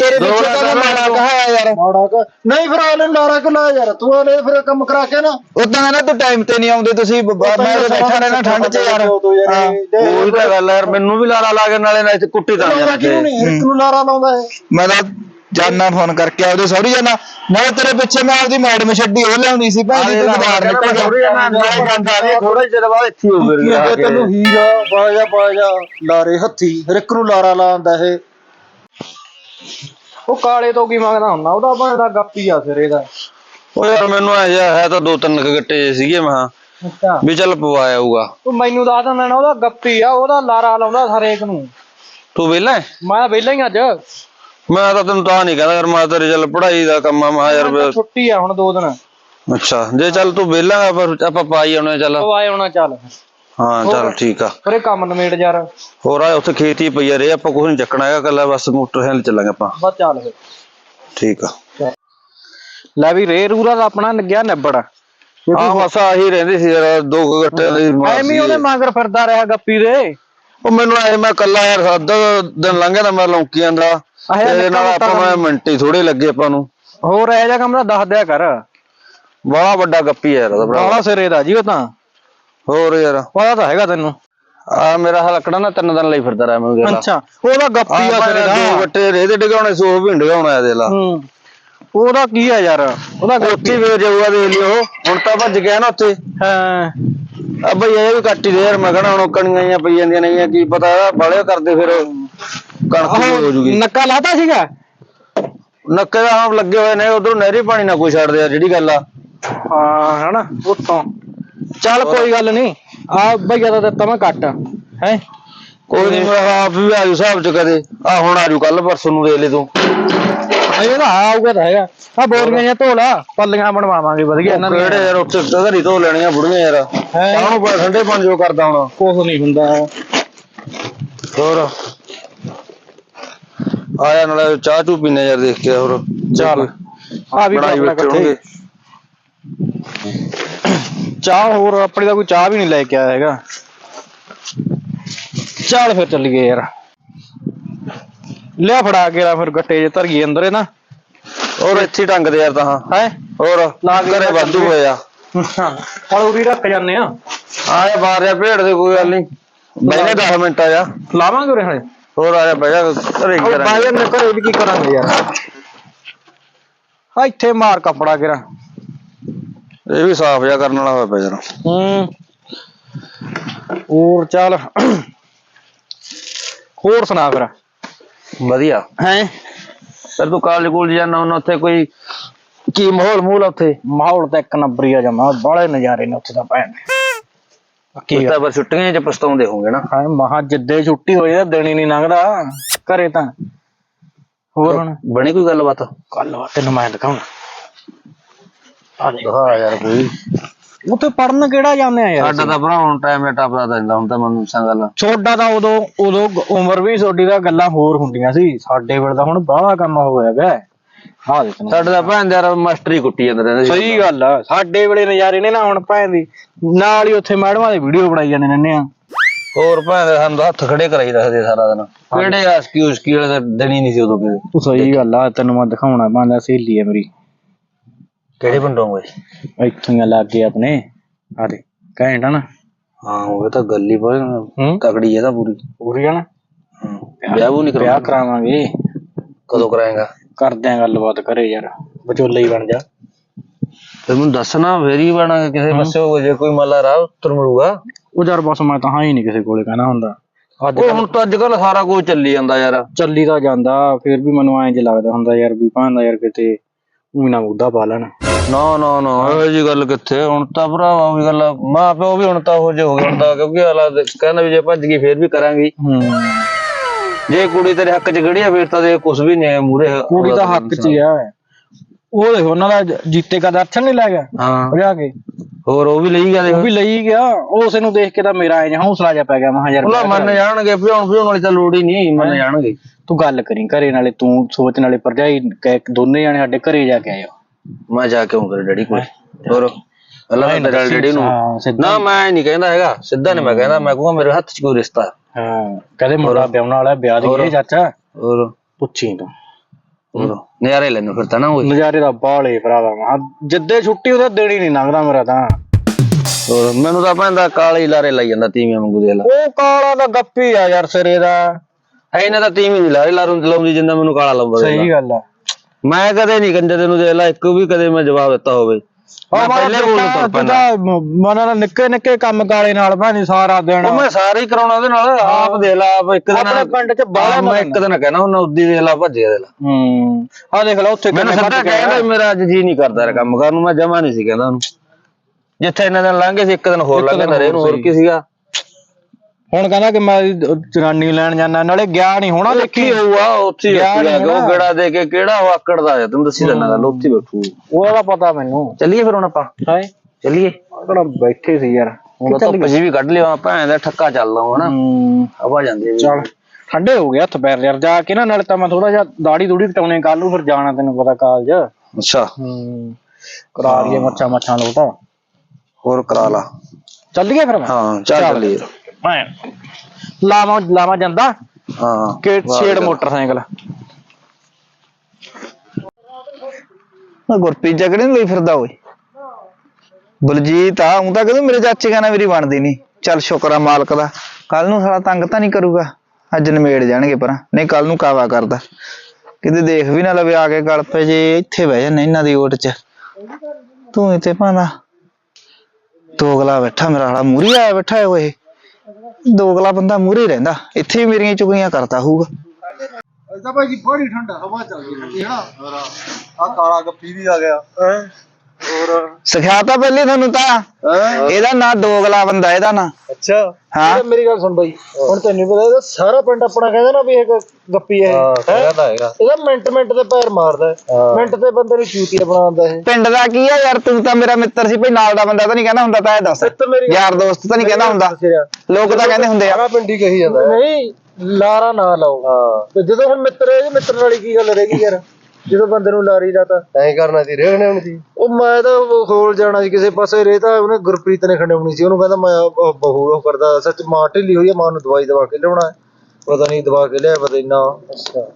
ਤੇਰੇ ਪਿੱਛੇ ਤਾਂ ਮੈਂ ਮਾੜਾ ਕਹਾਇਆ ਯਾਰ। ਮਾੜਾ ਕਰ ਨਹੀਂ ਫਿਰ ਆਲੇ ਲਾਰਾ ਕਿ ਲਾ ਯਾਰ? ਤੂੰ ਆਲੇ ਫਿਰ ਕੰਮ ਕਰਾ ਕੇ ਨਾ। ਉਦਾਂ ਨਾ ਤੂੰ ਟਾਈਮ ਤੇ ਨਹੀਂ ਆਉਂਦੇ ਤੁਸੀਂ ਬ- ਬ- ਮੈਂ ਉਰੇ ਬੈਠਾ ਰਹਿਣਾ ਠੰਡ 'ਚ ਯਾਰ। ਹਾਂ। ਉਹੀ ਤਾਂ ਗੱਲ ਹੈ ਯਾਰ ਮੈਨੂੰ ਵੀ ਲਾਲਾ ਲਾ ਕੇ ਨਾਲੇ ਨਾ ਇੱਥੇ ਕੁੱਟੀ ਤਾਂ ਲਾਉਂਦਾ ਕਿਉਂ ਜਾਂਦੇ ਨਹੀਂ ਇੱਕ ਨੂੰ ਲਾਰਾ ਲਾਉਂਦਾ ਹੈ ਮੈਂ ਤਾਂ ਜਾਨਾ ਫੋਨ ਕਰਕੇ ਆਉਦੇ ਸੌਰੀ ਜਾਨਾ। ਮੈਂ ਤੇਰੇ ਪਿੱਛੇ ਮੈਂ ਆਪਦੀ ਮੈਡਮ ਛੱਡੀ ਉਹ ਲਿਆਉਂਦੀ ਸੀ ਭੈਣ ਜੀ ਤੂੰ ਬਾਹਰ ਨਿਕਲ ਗਿਆ ਥੋੜਾ ਜਿਹਾ ਬਾਅਦ ਇੱਥੇ ਹੋ ਕੀ ਗਿਆ ਤੈਨੂੰ ਹੀਰਾ ਬਾਜਾ ਬਾਜਾ। ਲਾਰੇ ਹੱਥੀ ਹਰ ਇੱਕ ਨੂੰ ਲਾਰਾ ਲਾਉਂਦਾ ਇਹ। ਉਹ ਕਾਲੇ ਤੋਂ ਕੀ ਮੰਗਦਾ ਹੁੰਦਾ? ਉਹਦਾ ਬਣਦਾ ਗੱਪੀ ਆ ਸਿਰੇ ਦਾ ਉਹ ਯਾਰ ਮੈਨੂੰ ਆ ਜਿਹਾ ਹੈ ਤਾਂ ਦੋ ਤਿੰਨ ਕੁ ਗੱਟੇ ਜਿਹੇ ਸੀਗੇ ਮੈਂ ਕਿਹਾ ਅੱਛਾ। ਵੀ ਚੱਲ ਪਵਾ ਆਊਗਾ ਤੂੰ ਮੈਨੂੰ ਦੱਸ ਦਿੰਦਾ ਨਾ ਉਹਦਾ ਗੱਪੀ ਆ ਉਹਦਾ ਲਾਰਾ ਲਾਉਂਦਾ ਹਰੇਕ ਨੂੰ। ਤੂੰ ਵਿਹਲਾ ਹੈ? ਮੈਂ ਵਿਹਲਾ ਹੀ ਅੱਜ। ਮੈਂ ਤਾਂ ਤੈਨੂੰ ਤਾਂ ਨਹੀਂ ਕਹਿੰਦਾ ਯਾਰ ਮੈਂ ਤੇਰੇ ਚੱਲ ਪੜ੍ਹਾਈ ਦਾ ਕੰਮ ਆ ਮੈਂ ਕਿਹਾ ਮੈਂ ਤਾਂ ਯਾਰ ਛੁੱਟੀ ਆ ਹੁਣ ਦੋ ਦਿਨ। ਅੱਛਾ ਜੇ ਚੱਲ ਤੂੰ ਵਿਹਲਾ ਆ ਪਰ ਆਪਾਂ ਪਾਈ ਆਉਣੇ ਚੱਲ। ਉਹ ਆਏ ਹੋਣਾ ਚੱਲ। ਹਾਂ ਚੱਲ ਠੀਕ ਆ। ਪਰੇ ਕੰਮ ਨਵੇੜ ਯਾਰ। ਹੋਰ ਆ ਉੱਥੇ ਖੇਤੀ ਪਈ ਆ ਰੇ ਆਪਾਂ ਕੁਝ ਨਹੀਂ ਚੱਕਣਾ ਹੈਗਾ ਕੱਲਾ ਬਸ ਮੋਟਰਸਾਈਕਲ ਚੱਲਾਂਗੇ ਆਪਾਂ। ਬਸ ਚੱਲ ਫਿਰ। ਠੀਕ ਆ। ਲੈ ਵੀ ਰੇ ਰੂਰਾ ਦਾ ਆਪਣਾ ਲੱਗਿਆ ਨਿਬੜ। ਹਾਂ ਬਸ ਆਹੀ ਰਹਿੰਦੀ ਸੀ ਯਾਰ ਦੋ ਕੁ ਗੱਟੇ ਦੀ ਮਾਰ ਐਵੇਂ ਹੀ ਉਹਦੇ। ਮਗਰ ਫਿਰਦਾ ਰਿਹਾ ਗੱਪੀ ਦੇ। ਉਹ ਮੈਨੂੰ ਐ ਮੈਂ ਕੱਲਾ ਯਾਰ ਅੱਧਾ ਦਿਨ ਲੰਘਿਆ ਤਾਂ ਮੈਂ ਲੌਂਕੀ ਜਾਂਦਾ ਤੇਰੇ ਨਾਲ ਆਪਾਂ ਨੂੰ ਮਿੰਟੀ ਥੋੜੇ ਲੱਗੇ ਆਪਾਂ ਨੂੰ। ਹੋਰ ਇਹ ਜਾ ਕਮਰਾ ਦੱਸ ਦਿਆ ਕਰ। ਬੜਾ ਵੱਡਾ ਗੱਪੀ ਹੈ ਇਹਦਾ ਭਰਾ। ਬਾਲਾ ਸਿਰੇ ਦਾ ਜੀ ਉਹ ਤਾਂ। ਹੋਰ ਯਾਰ। ਪਤਾ ਤਾਂ ਹੈਗਾ ਤੈਨੂੰ। ਆ ਮੇਰਾ ਹਲਕੜਾ ਨਾ ਤਿੰਨ ਦਿਨ ਲਈ ਫਿਰਦਾ ਰਿਹਾ ਮੈਨੂੰ ਲਾ ਅੱਛਾ ਉਹਦਾ ਗੱਪੀ ਆ ਮੇਰੇ ਦੋ? ਦਾ ਵੱਟੇ ਰੇਦੇ ਡਗਾਉਣੇ ਸੋ ਵੀ ਡਗਾਉਣਾ ਇਹਦੇ ਲਾ। ਹੂੰ। ਉਹਦਾ ਕੀ ਆ ਯਾਰ? ਉਹਦਾ ਉੱਥੇ ਵੇ ਜਾਊਗਾ ਦੇਖ ਲਿਓ ਹੁਣ ਤਾਂ ਭੱਜ ਗਿਆ ਨਾ ਉੱਥੇ। ਹਾਂ। ਆ ਬਈ ਇਹ ਵੀ ਕੱਟ ਹੀ ਦੇ ਯਾਰ ਮੈਂ ਕਹਣਾ ਹੁਣ ਕਣੀਆਂ ਜਿਹੀਆਂ ਪਈ ਜਾਂਦੀਆਂ ਨਹੀਂ ਕੀ ਪਤਾ ਬਾਲੇ ਕਰਦੇ ਫਿਰ ਕਣਕ ਹੋ ਜੂਗੀ। ਨੱਕਾ ਲਾਤਾ ਸੀਗਾ? ਨੱਕੇ ਦਾ ਹੁਣ ਲੱਗੇ ਹੋਏ ਨੇ ਉਧਰੋਂ ਨਹਿਰੀ ਪਾਣੀ ਨਾ ਕੋਈ ਛੱਡਦੇ ਆ ਜਿਹੜੀ ਗੱਲ ਆ। ਹਾਂ ਹਨਾ ਉੱਤੋਂ ਚੱਲ ਕੋਈ ਗੱਲ ਨਹੀਂ। ਆ ਭਈਆ ਦਾ ਦਿੱਤਾ ਮੈਂ ਕੱਟ। ਹੈ? ਕੋਈ ਨਹੀਂ ਮੈਂ ਆਪ ਵੀ ਆਜੂ ਹਿਸਾਬ ਚ ਕਦੇ। ਆ ਹੁਣ ਆਜੂ ਕੱਲ ਪਰਸੋਂ ਨੂੰ ਦੇ ਲੈ ਤੂੰ। ਇਹ ਤਾਂ ਆਊਗਾ ਤਾਂ ਹੈਗਾ। ਆ ਬੋਰੀਆਂ ਜਾਂ ਧੋਲਾ ਪੱਲੀਆਂ ਬਣਵਾਵਾਂਗੇ ਵਧੀਆ ਇਹਨਾਂ ਦੀਆਂ। ਕਿਹੜੇ ਯਾਰ ਉੱਥੇ ਤੋਂ ਲੈਣੀਆਂ ਬੁੜੀਆਂ ਯਾਰ। ਹੈਂ? ਕਾਹਨੂੰ ਬੜਾ ਠੰਡੇ ਪਾਣੀ ਜੋ ਕਰਦਾ ਹੁਣ। ਕੁਛ ਨਹੀਂ ਹੁੰਦਾ। ਹੋਰ? ਆਇਆ ਨਾਲੇ ਚਾਹ ਚੂ ਪੀਨੇ ਯਾਰ ਦੇਖ ਕੇ ਹੋਰ। ਚੱਲ। ਆ ਵੀ ਬਣਾਈ ਆਪਣਾ ਬੈਠੇ ਹੋਣਗੇ। ਚਾਹ ਹੋਰ ਆਪਣੀ ਦਾ ਕੋਈ ਚਾਹ ਵੀ ਨਹੀਂ ਲੈ ਕੇ ਆਇਆ ਹੈਗਾ। ਚੱਲ ਫਿਰ ਚੱਲੀਏ ਯਾਰ। ਲਿਆ ਫੜਾ ਕੇ ਲਾ ਫਿਰ ਗੱਟੇ ਜੇ ਧਰਗੀਏ ਅੰਦਰ ਇਹ ਨਾ। ਹੋਰ ਇੱਥੇ ਹੀ ਟੰਗਦੇ ਯਾਰ ਤਾਂ ਹੈ। ਹੋਰ ਲਾ ਕੇ ਘਰੇ ਵਾਧੂ ਹੋਏ ਆ। ਹਲ ਉਰੀ ਰੱਖ ਜਾਂਦੇ ਆ। ਆਇਆ ਬਾਹਰ ਆ ਭੇੜ ਦੇ ਕੋਈ ਗੱਲ ਨਹੀਂ। ਬੈਨੇ 10 ਮਿੰਟ ਆ ਜਾ। ਲਾਵਾਂਗੇ ਉਰੇ ਹਲੇ। ਹੋਰ ਆ ਜਾ ਬਹਿ ਜਾ ਘਰੇ ਕੀ ਕਰਾਂਗੇ? ਬਾਹਰ ਨੇ ਘਰੇ ਵੀ ਕੀ ਕਰਾਂਗੇ ਯਾਰ। ਆ ਇੱਥੇ ਮਾਰ ਕੱਪੜਾ ਕਿਰਾ ਇਹ ਵੀ ਸਾਫ਼ ਜਿਹਾ ਕਰਨ ਵਾਲਾ ਹੋਇਆ ਪਿਆ ਯਾਰ ਹੂੰ। ਹੋਰ ਚੱਲ। ਹੋਰ ਸੁਣਾ ਫਿਰ। ਵਧੀਆ। ਹੈ? ਫਿਰ ਤੂੰ ਕਾਲਜ ਕੋਲ ਜਾਣਾ ਉਹਨਾਂ ਉੱਥੇ ਕੋਈ ਕੀ ਮਾਹੌਲ ਮੂਲ ਉੱਥੇ? ਮਾਹੌਲ ਤਾਂ ਇੱਕ ਨੰਬਰ ਹੀ ਆ ਜਮਾ ਬਾਲੇ ਨਜ਼ਾਰੇ ਨੇ ਉੱਥੇ ਦਾ ਭੈਣ। ਕੀ ਤਾਂ ਪਰ ਛੁੱਟੀਆਂ 'ਚ ਪਛਤਾਉਂਦੇ ਹੋਗੇ ਨਾ। ਹਾਂ ਮਹਾ ਜਿੱਦੇ ਛੁੱਟੀ ਹੋਈ ਤਾਂ ਦਿਨ ਹੀ ਨਹੀਂ ਲੰਘਦਾ। ਘਰੇ ਤਾਂ। ਹੋਰ ਹੁਣ? ਬਣੀ ਕੋਈ ਗੱਲਬਾਤ? ਕੱਲ ਤੈਨੂੰ ਮੈਂ ਦਿਖਾਉਣਾ। ਦੇਖ। ਹਾਂ ਯਾਰ ਕੋਈ। ਉੱਥੇ ਪੜਨ ਕਿਹੜਾ ਜਾਂਦੇ ਆ ਯਾਰ ਸਾਡਾ ਤਾਂ ਭਰਾ ਹੁਣ ਟਾਈਮ ਇਹ ਟੱਪਦਾ ਤਾਂ ਜਾਂਦਾ ਹੁਣ ਤਾਂ ਮੈਨੂੰ ਸੰਗ ਗੱਲ। ਛੋਡਾ ਤਾਂ ਉਦੋਂ ਉਦੋਂ ਗ- ਉਮਰ ਵੀ ਛੋਡੀ ਦਾ ਗੱਲਾਂ ਹੋਰ ਹੁੰਦੀਆਂ ਸੀ। ਸਾਡੇ ਵੇਲੇ ਤਾਂ ਹੁਣ ਬਾਹਲਾ ਕੰਮ ਹੋਇਆ ਗਿਆ ਹਾਂ ਦੇ ਤੈਨੂੰ ਸਾਡੇ ਤਾਂ ਭੈਣ ਦੇ ਯਾਰ ਮਾਸਟਰੀ ਕੁੱਟੀ ਜਾਂਦੇ ਰਹਿੰਦੇ ਸੀ। ਸਹੀ ਗੱਲ ਆ। ਸਾਡੇ ਵੇਲੇ ਨਜ਼ਾਰੇ ਨੇ ਨਾ ਹੁਣ ਭੈਣ ਦੀ। ਨਾਲ ਹੀ ਉੱਥੇ ਮੈਡਮਾਂ ਦੇ ਵੀਡੀਓ ਬਣਾਈ ਜਾਂਦੇ ਰਹਿੰਦੇ ਆ। ਹੋਰ ਭੈਣ ਦੇ ਸਾਨੂੰ ਤਾਂ ਹੱਥ ਖੜੇ ਕਰਾਈ ਰੱਖਦੇ ਸਾਰਾ ਦਿਨ। ਕਿਹੜੇ ਆਸਕੀ ਉਸਕੀ ਵਾਲੇ ਤਾਂ ਦਿਨ ਹੀ ਨਹੀਂ ਸੀ ਉਦੋਂ ਕਿਤੇ ਤੂੰ ਸਹੀ ਗੱਲ ਆ ਤੈਨੂੰ ਮੈਂ ਦਿਖਾਉਣਾ ਬੰਦਾ ਸਹੇਲੀ ਆ ਮੇਰੀ। ਕਿਹੜੇ ਪਿੰਡੋਂ ਓਏ? ਇੱਥੋਂ ਹੀ ਆ ਲੱਗ ਆਪਣੇ। ਆ ਦੇ ਘੈਂਟ ਆ ਨਾ। ਹਾਂ ਉਹ ਤਾਂ ਗੱਲ ਹੀ ਤਕੜੀ ਹੈ ਤਾਂ ਪੂਰੀ। ਪੂਰੀ ਆ ਨਾ? ਵਿਆਹ ਵੀ ਨਹੀਂ ਵਿਆਹ ਕਰਾਵਾਂਗੇ। ਕਦੋਂ ਕਰਾਏਗਾ? ਕਰਦੇ ਆ ਗੱਲਬਾਤ ਕਰੇ ਯਾਰ। ਵਿਚੋਲੇ ਹੀ ਬਣ ਜਾ। ਤੇ ਮੈਨੂੰ ਦੱਸਣਾ ਫੇਰ ਹੀ ਬਣਾ ਕਿਸੇ ਪਾਸੇ ਹੋ ਜੇ ਕੋਈ ਮੱਲਾ ਰਾਹ ਉੱਤਰ ਮਿਲੂਗਾ। ਉਹ ਯਾਰ ਬਸ ਮੈਂ ਤਾਂ ਹਾਂ ਹੀ ਨਹੀਂ ਕਿਸੇ ਕੋਲੇ ਕਹਿਣਾ ਹੁੰਦਾ। ਅੱਜ ਉਹ ਹੁਣ ਤਾਂ ਅੱਜ ਕੱਲ ਸਾਰਾ ਕੁਝ ਚੱਲੀ ਜਾਂਦਾ ਯਾਰ। ਚੱਲੀ ਤਾਂ ਜਾਂਦਾ ਫਿਰ ਵੀ ਮੈਨੂੰ ਐਂ ਜਿਹਾ ਲੱਗਦਾ ਹੁੰਦਾ ਯਾਰ ਵੀ ਭਾਂਦਾ ਯਾਰ ਕਿਤੇ ਉਹ ਨਾ ਮੁੱਦਾ ਪਾ ਲੈਣ। ਨਾ ਨਾ ਨਾ। ਇਹੋ ਜੀ ਗੱਲ ਕਿੱਥੇ? ਹੁਣ ਤਾਂ ਭਰਾਵਾ ਉਹ ਗੱਲ ਮਾਂ ਪਿਓ ਵੀ ਹੁਣ ਤਾਂ ਉਹ ਜਿਹੇ ਹੋ ਹੁਣ ਤਾਂ ਕਿਉਂਕਿ ਅਲਾ ਕਹਿੰਦਾ ਵੀ ਜੇ ਭੱਜ ਗਈ ਫੇਰ ਵੀ ਕਰਾਂਗੇ। ਹੂੰ। ਜੇ ਕੁੜੀ ਤੇਰੇ ਹੱਕ 'ਚ ਖੜੀ ਆ ਫੇਰ ਤਾਂ ਦੇ ਕੁਝ ਵੀ ਨਹੀਂ ਮੂਰੇ ਕੁੜੀ ਤਾਂ ਹੱਕ 'ਚ ਆ। ਉਹ ਦੇਖੋ ਉਹਨਾਂ ਦਾ ਜ- ਜੀਤੇ ਦਾ ਦਰਸ਼ਨ ਨਹੀਂ ਲੈ ਗਿਆ? ਹਾਂ। ਭਜਾ ਕੇ? ਹੋਰ ਉਹ ਵੀ ਲਈ ਗਿਆ ਦੇਖ। ਉਹ ਵੀ ਲਈ ਗਿਆ। ਉਹ ਉਸ ਨੂੰ ਦੇਖ ਕੇ ਤਾਂ ਮੇਰਾ ਐ ਹੌਸਲਾ ਜਿਹਾ ਪੈ ਗਿਆ। ਮਹਾ ਯਾਰ ਉਹਨਾਂ ਮੰਨ ਜਾਣਗੇ ਭਿਉਣ ਭਿਉਣ ਵਾਲੀ ਤਾਂ ਲੋੜ ਹੀ ਨਹੀਂ ਮੰਨ ਜਾਣਗੇ। ਤੂੰ ਗੱਲ ਕਰੀ ਘਰੇ ਨਾਲੇ ਤੂੰ ਸੋਚ ਨਾਲੇ ਭਰਜਾਈ ਕਹਿ- ਦੋਨੇ ਜਾਣੇ ਸਾਡੇ ਘਰੇ ਜਾ ਕੇ ਆਇਓ ਮੈਂ ਜਾ ਕੇ ਆਉਂਦਾ ਡੈਡੀ ਕੋਲ। ਹੋਰ? ਅੱਲਾ ਦਾ ਡੈਡੀ ਨੂੰ ਹਾਂ ਸਿੱਧਾ ਨਾ ਮੈਂ ਨਹੀਂ ਕਹਿੰਦਾ ਹੈਗਾ। ਸਿੱਧਾ ਨਹੀਂ ਮੈਂ ਕਹਿੰਦਾ ਮੈਂ ਕਹੂੰਗਾ ਮੇਰੇ ਹੱਥ 'ਚ ਕੋਈ ਰਿਸ਼ਤਾ। ਹਾਂ ਕਹਦੇ ਮੁੰਡਾ ਵਿਆਹਣ ਵਾਲਾ ਵਿਆਹ ਦੀ ਇਹ ਚਾਚਾ? ਹੋਰ? ਪੁੱਛੀ ਤੂੰ। ਹੋਰ? ਨਜ਼ਾਰੇ ਲੈਣੇ ਫਿਰ ਤਾਂ ਨਾ ਉਹ ਨਜ਼ਾਰੇ ਦਾ ਬਾਲੇ ਭਰਾਵਾ ਮਾ ਜਿੱਦੇ ਛੁੱਟੀ ਉਹਦਾ ਹੀ ਨਹੀਂ ਲੰਘਦਾ ਮੇਰਾ ਤਾਂ। ਹੋਰ? ਮੈਨੂੰ ਤਾਂ ਪੈਂਦਾ ਕਾਲੇ ਲਾਰੇ ਲਾਈ ਜਾਂਦਾ ਤੀਵੀਆਂ ਵਾਂਗੂ ਦੇ ਲਾ। ਉਹ ਕਾਲਾ ਦਾ ਗੱਪੀ ਆ ਯਾਰ ਸਿਰੇ ਦਾ। ਇਹਨੇ ਤਾਂ ਤੀਵੀਂ ਨਹੀਂ ਲਾਰੇ ਲਾਰੂ ਲਾਉਂਦੀ ਜਿੰਦਾ ਮੈਨੂੰ ਕਾਲਾ ਲਾਉਂਦਾ। ਸਹੀ ਗੱਲ ਆ। ਮੈਂ ਕਦੇ ਨਹੀਂ ਕੰਜੇ ਤੈਨੂੰ ਦੇ ਲਾ ਇੱਕ ਵੀ ਕਦੇ ਮੈਂ ਜਵਾਬ ਦਿੱਤਾ ਹੋਵੇ। ਮੈਂ ਪਹਿਲੇ ਬੋਲ ਤੋਂ ਪੈਂਦਾ ਮਨਾਂ ਨਾਲ ਨਿੱਕੇ ਨਿੱਕੇ ਕੰਮ ਕਾਲੇ ਨਾਲ ਭਾਣੀ ਸਾਰਾ ਦਿਨ। ਉਹ ਮੈਂ ਸਾਰੇ ਹੀ ਕਰਾਉਣਾ ਉਹਦੇ ਨਾਲ ਆਪ ਦੇ ਲਾ ਆਪ ਇੱਕ ਦਿਨ ਆਪਣੇ ਪਿੰਡ ਚ ਬਾਹਲਾ ਮੈਂ ਇੱਕ ਦਿਨ ਕਹਿਣਾ ਉਹਨਾਂ ਉਦੀ ਦੇ ਲਾ ਭੱਜਿਆ ਦੇ ਲਾ। ਹੂੰ। ਆ ਦੇਖ ਲੈ ਉੱਥੇ ਮੈਨੂੰ ਗਏ ਕਹਿੰਦਾ ਮੇਰਾ ਅੱਜ ਜੀ ਨਹੀਂ ਕਰਦਾ ਕੰਮ ਕਰਨ ਨੂੰ ਮੈਂ ਜਮਾ ਨਹੀਂ ਸੀ ਕਹਿੰਦਾ ਉਹਨੂੰ। ਜਿੱਥੇ ਇਹਨਾਂ ਦਿਨ ਲੰਘੇ ਸੀ ਇੱਕ ਦਿਨ ਹੋਰ ਲੰਘੇ ਨਰੇ ਨੂੰ ਹੋਰ ਕੀ ਸੀਗਾ? ਹੁਣ ਕਹਿੰਦਾ ਕਿ ਮੈਂ ਜਨਾਨੀ ਲੈਣ ਜਾਣਾ ਨਾਲੇ ਗਿਆ ਨਹੀਂ ਹੋਣਾ ਦੇਖੀ। ਹੋਊਗਾ? ਉੱਥੇ ਹੀ ਗਿਆ ਨੀ ਉਹ ਨਾ। ਗੇੜਾ ਦੇ ਕੇ ਕਿਹੜਾ ਉਹ ਆਕੜਦਾ ਹੈ? ਤੈਨੂੰ ਦੱਸੀ ਦਿੰਦਾ ਗੱਲ ਉੱਥੇ ਹੀ ਬੈਠੂ। ਉਹਦਾ ਪਤਾ ਮੈਨੂੰ। ਚੱਲੀਏ ਫਿਰ ਹੁਣ ਆਪਾਂ। ਹਾਏ ਚੱਲੀਏ। ਕਿਹੜਾ ਬੈਠੇ ਸੀ ਯਾਰ ਹੁਣ ਤਾਂ ਧੁੱਪ ਜੀ ਵੀ ਕੱਢ ਲਿਆ ਭੈਣ ਦਾ ਠੱਕਾ ਚੱਲਦਾ ਹੋਣਾ ਹੂੰ। ਹਵਾ ਜਾਂਦੀ ਹੈ। ਵੀ। ਚੱਲ ਠੰਡੇ ਹੋ ਗਏ ਹੱਥ ਪੈਰ ਯਾਰ ਜਾ ਕੇ ਨਾ ਨਾਲੇ ਤਾਂ ਮੈਂ ਥੋੜਾ ਜਿਹਾ ਦਾੜੀ ਦੂੜੀ ਕਟਾਉਣੇ ਕੱਲ ਨੂੰ ਫਿਰ ਜਾਣਾ ਤੈਨੂੰ ਪਤਾ ਕਾਲਜ। ਅੱਛਾ। ਹੂੰ ਕਰਾ ਲਈਏ ਮੱਛਾ ਮੱਛਾਂ ਲੋਟਾ। ਹੋਰ ਕਰਾ ਲਾ। ਚੱਲੀਏ ਫਿਰ ਮੈਂ। ਹਾਂ ਚੱਲ। ਚੱਲੀਏ। ਐ ਲਾਵਾਂ ਲਾਵਾ ਜਾਂਦਾ। ਹਾਂ ਕਿ ਛੇੜ ਮੋਟਰਸਾਈਕਲ। ਨਾ ਗੁਰਪ੍ਰੀਤ ਜਗੜੇ ਨੂੰ ਫਿਰਦਾ ਓਏ। ਬਲਜੀਤ ਆ ਹੁਣ ਤਾਂ ਕਹਿੰਦਾ ਮੇਰੇ ਚਾਚੇ ਕਹਿੰਦਾ ਮੇਰੀ ਬਣਦੀ ਨਹੀਂ। ਚੱਲ ਸ਼ੁਕਰ ਆ ਮਾਲਕ ਦਾ। ਕੱਲ ਨੂੰ ਸਾਲਾ ਤੰਗ ਤਾਂ ਨਹੀਂ ਕਰੂਗਾ। ਅੱਜ ਨਮੇੜ ਜਾਣਗੇ ਪਰਾਂ। ਨਹੀਂ ਕੱਲ ਨੂੰ ਕਾਵਾ ਕਰਦਾ। ਕਿਤੇ ਦੇਖ ਵੀ ਨਾ ਲਵੇ ਆ ਕੇ ਗਲ ਪੇ ਜੇ ਇੱਥੇ ਬਹਿ ਜਾਣਾ ਇਹਨਾਂ ਦੀ ਓਟ 'ਚ। ਤੂੰ ਇੱਥੇ ਪਾਣਾ ਤੋਗਲਾ ਬੈਠਾ ਮੇਰਾ ਹਾਲਾ ਮੂਰੀ ਆਇਆ ਬੈਠਾ ਓਏ। ਦੋਗਲਾ ਬੰਦਾ ਮੂਰੇ ਰਹਿੰਦਾ, ਇੱਥੇ ਵੀ ਮੇਰੀਆਂ ਚੁਗਲੀਆਂ ਕਰਦਾ ਹੋਊਗਾ। ਐਸਾ ਭਾਈ ਜੀ, ਬੜੀ ਠੰਡਾ ਹਵਾ ਚੱਲ ਰਹੀ ਠੰਡੀ ਹਨਾ ਆ ਕਾਲਾ ਗੱਪੀ ਵੀ ਆ ਗਿਆ। ਹੋਰ? ਸਿਖਾਤਾ ਪਹਿਲੇ ਤੁਹਾਨੂੰ ਤਾਂ? ਇਹਦਾ ਨਾਂ ਦੋਗਲਾ ਬੰਦਾ ਇਹਦਾ ਨਾਂ। ਅੱਛਾ। ਹਾਂ। ਮੇਰੀ ਗੱਲ ਸੁਣ ਬਾਈ। ਹੁਣ ਤੈਨੂੰ ਪਤਾ ਇਹਦਾ ਸਾਰਾ ਪਿੰਡ ਆਪਣਾ ਕਹਿੰਦਾ ਨਾ ਵੀ ਇਹ ਗੱਪੀ ਹੈ ਕਹਿੰਦਾ ਹੈਗਾ। ਇਹਦਾ ਮਿੰਟ ਮਿੰਟ ਤੇ ਪੈਰ ਮਾਰਦਾ ਹੈ। ਮਿੰਟ ਤੇ ਬੰਦੇ ਨੂੰ ਚੂਤੀਆ ਬਣਾਉਂਦਾ ਇਹ। ਪਿੰਡ ਦਾ ਕੀ ਆ ਯਾਰ ਤੂੰ ਤਾਂ ਮੇਰਾ ਮਿੱਤਰ ਸੀ ਭਈ ਨਾਲ ਦਾ ਬੰਦਾ ਤਾਂ ਨਹੀਂ ਕਹਿੰਦਾ ਹੁੰਦਾ ਤਾਂ ਇਹ ਦੱਸ। ਤੇ ਮੇਰੀ ਯਾਰ ਦੋਸਤ ਤਾਂ ਨਹੀਂ ਕਹਿੰਦਾ ਹੁੰਦਾ। ਲੋਕ ਤਾਂ ਕਹਿੰਦੇ ਹੁੰਦੇ ਆ। ਸਾਰਾ ਪਿੰਡ ਹੀ ਕਹੀ ਜਾਂਦਾ ਨਹੀਂ ਲਾਰਾ ਨਾ ਲਾਓ। ਹਾਂ। ਤੇ ਜਦੋਂ ਹੁਣ ਮਿੱਤਰ ਇਹ ਮਿੱਤਰ ਵਾਲੀ ਕੀ ਗੱਲ ਰਹਿ ਗਈ ਯਾਰ? ਜਦੋਂ ਬੰਦੇ ਨੂੰ ਲਾਰੀ ਦਾ ਤਾਂ ਐਂ ਕਰਨਾ ਸੀ ਰਹਿਣੇ ਹੁਣ ਸੀ। ਉਹ ਮੈਂ ਤਾਂ ਉਹ ਹੋਲ ਜਾਣਾ ਸੀ ਕਿਸੇ ਪਾਸੇ ਰੇ ਤਾਂ ਉਹਨੇ ਗੁਰਪ੍ਰੀਤ ਨੇ ਖੰਡਵਣੀ ਸੀ। ਉਹਨੂੰ ਕਹਿੰਦਾ ਮੈਂ ਉਹ ਬਹੂ ਉਹ ਕਰਦਾ ਸੱਚ ਮਾਂ ਢਿੱਲੀ ਹੋਈ ਹੈ ਮਾਂ ਨੂੰ ਦਵਾਈ ਦਵਾ ਕੇ ਲਿਆਉਣਾ ਹੈ। ਪਤਾ ਨਹੀਂ ਦਵਾ ਕੇ ਲਿਆ ਪਤਾ ਇੰਨਾ।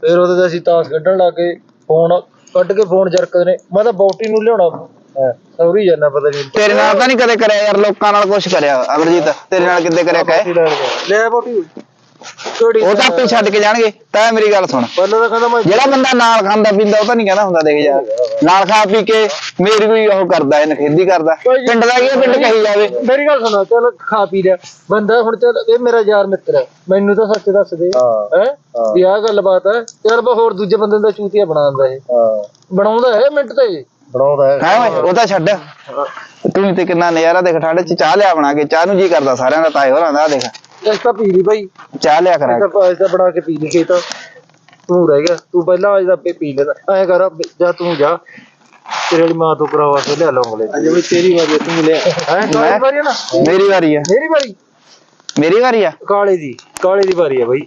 ਫਿਰ ਉਹਦੇ ਤੇ ਅਸੀਂ ਤਾਸ਼ ਕੱਢਣ ਲੱਗੇ ਫੋਨ ਕੱਢ ਕੇ ਫੋਨ ਜਰਕਦੇ ਨੇ। ਮੈਂ ਤਾਂ ਬੌਟੀ ਨੂੰ ਲਿਆਉਣਾ। ਸੌਰੀ ਜਾਨਾ ਪਤਾ ਨਹੀਂ। ਤੇਰੇ ਨਾਲ ਤਾਂ ਨਹੀਂ ਕਦੇ ਕਰਿਆ ਯਾਰ ਲੋਕਾਂ ਨਾਲ ਕੁਝ ਕਰਿਆ ਅਮਰਜੀਤ। ਤੇਰੇ ਨਾਲ ਕਿੱਦੇ ਕਰਿਆ ਕਹੇ। ਲੈ ਬੌਟੀ। ਉਹ ਤਾਂ ਆਪੇ ਛੱਡ ਕੇ ਜਾਣਗੇ ਤਾਂ ਮੇਰੀ ਗੱਲ ਸੁਣ। ਪਹਿਲਾਂ ਤਾਂ ਕਹਿੰਦਾ ਮੈਂ ਜਿਹੜਾ ਬੰਦਾ ਨਾਲ ਖਾਂਦਾ ਪੀਂਦਾ ਉਹ ਤਾਂ ਨਹੀਂ ਕਹਿੰਦਾ ਹੁੰਦਾ ਦੇਖ ਯਾਰ ਨਾਲ ਖਾ ਪੀ ਕੇ ਮੇਰੀ ਵੀ ਉਹ ਕਰਦਾ ਇਹ ਨਖੇਦੀ ਕਰਦਾ। ਪਿੰਡ ਦਾ ਕੀ ਆ, ਪਿੰਡ ਕਹੀ ਜਾਵੇ। ਮੇਰੀ ਗੱਲ ਸੁਣੋ ਚਲ ਖਾ ਪੀ ਲਿਆ। ਬੰਦਾ ਹੁਣ ਚੱਲ ਇਹ ਮੇਰਾ ਯਾਰ ਮਿੱਤਰ ਹੈ। ਮੈਨੂੰ ਤਾਂ ਸੱਚ ਦੱਸ ਦੇ। ਹੈ ਵੀ ਆਹ ਗੱਲ ਬਾਤ ਹੈ। ਯਾਰ ਬਾ ਹੋਰ ਦੂਜੇ ਬੰਦੇ ਦਾ ਚੂਤੀਆ ਬਣਾ ਦਿੰਦਾ ਇਹ ਬਣਾਉਂਦਾ ਹੈ ਮਿੰਟ ਤੇ ਬਣਾਉਂਦਾ ਹੈ। ਹੈ ਓਏ ਉਹ ਤਾਂ ਛੱਡ। ਤੂੰ ਤੇ ਕਿੰਨਾ ਨਜ਼ਾਰਾ ਦੇਖ ਠੰਡ ਚ ਚਾਹ ਲਿਆ ਬਣਾ ਕੇ। ਚਾਹ ਨੂੰ ਜੀ ਕਰਦਾ ਸਾਰਿਆਂ ਦਾ ਤਾਏ ਹੋਰਾਂ ਦਾ ਆਹ ਦੇਖ। ਇਸ ਤਾਂ ਪੀ ਲਈ ਬਾਈ ਚਾਹ ਲਿਆ ਕਰਾ। ਇਸ ਤਾਂ ਬਣਾ ਕੇ ਪੀ ਲਈ ਖੇਤ। ਤੂੰ ਰਹਿ ਗਿਆ। ਤੂੰ ਪਹਿਲਾਂ ਅੱਜ ਦਾ ਪੀ ਲੈਦਾ। ਐ ਕਰ ਜਾ ਤੂੰ ਜਾ। ਤੇਰੇ ਵਾਲੀ ਮਾਂ ਤੋਂ ਕਰਾਵਾ ਕੇ ਲਿਆ ਲੌਂਗਲੇ ਅਜੇ ਵੀ ਤੇਰੀ ਵਾਰੀ ਤੂੰ ਲਿਆ ਹੈ? ਕਾਲੀ ਵਾਰੀ ਨਾ? ਮੇਰੀ ਵਾਰੀ ਆ। ਮੇਰੀ ਵਾਰੀ? ਮੇਰੀ ਵਾਰੀ ਆ? ਕਾਲੇ ਦੀ। ਕਾਲੇ ਦੀ ਵਾਰੀ ਹੈ ਬਾਈ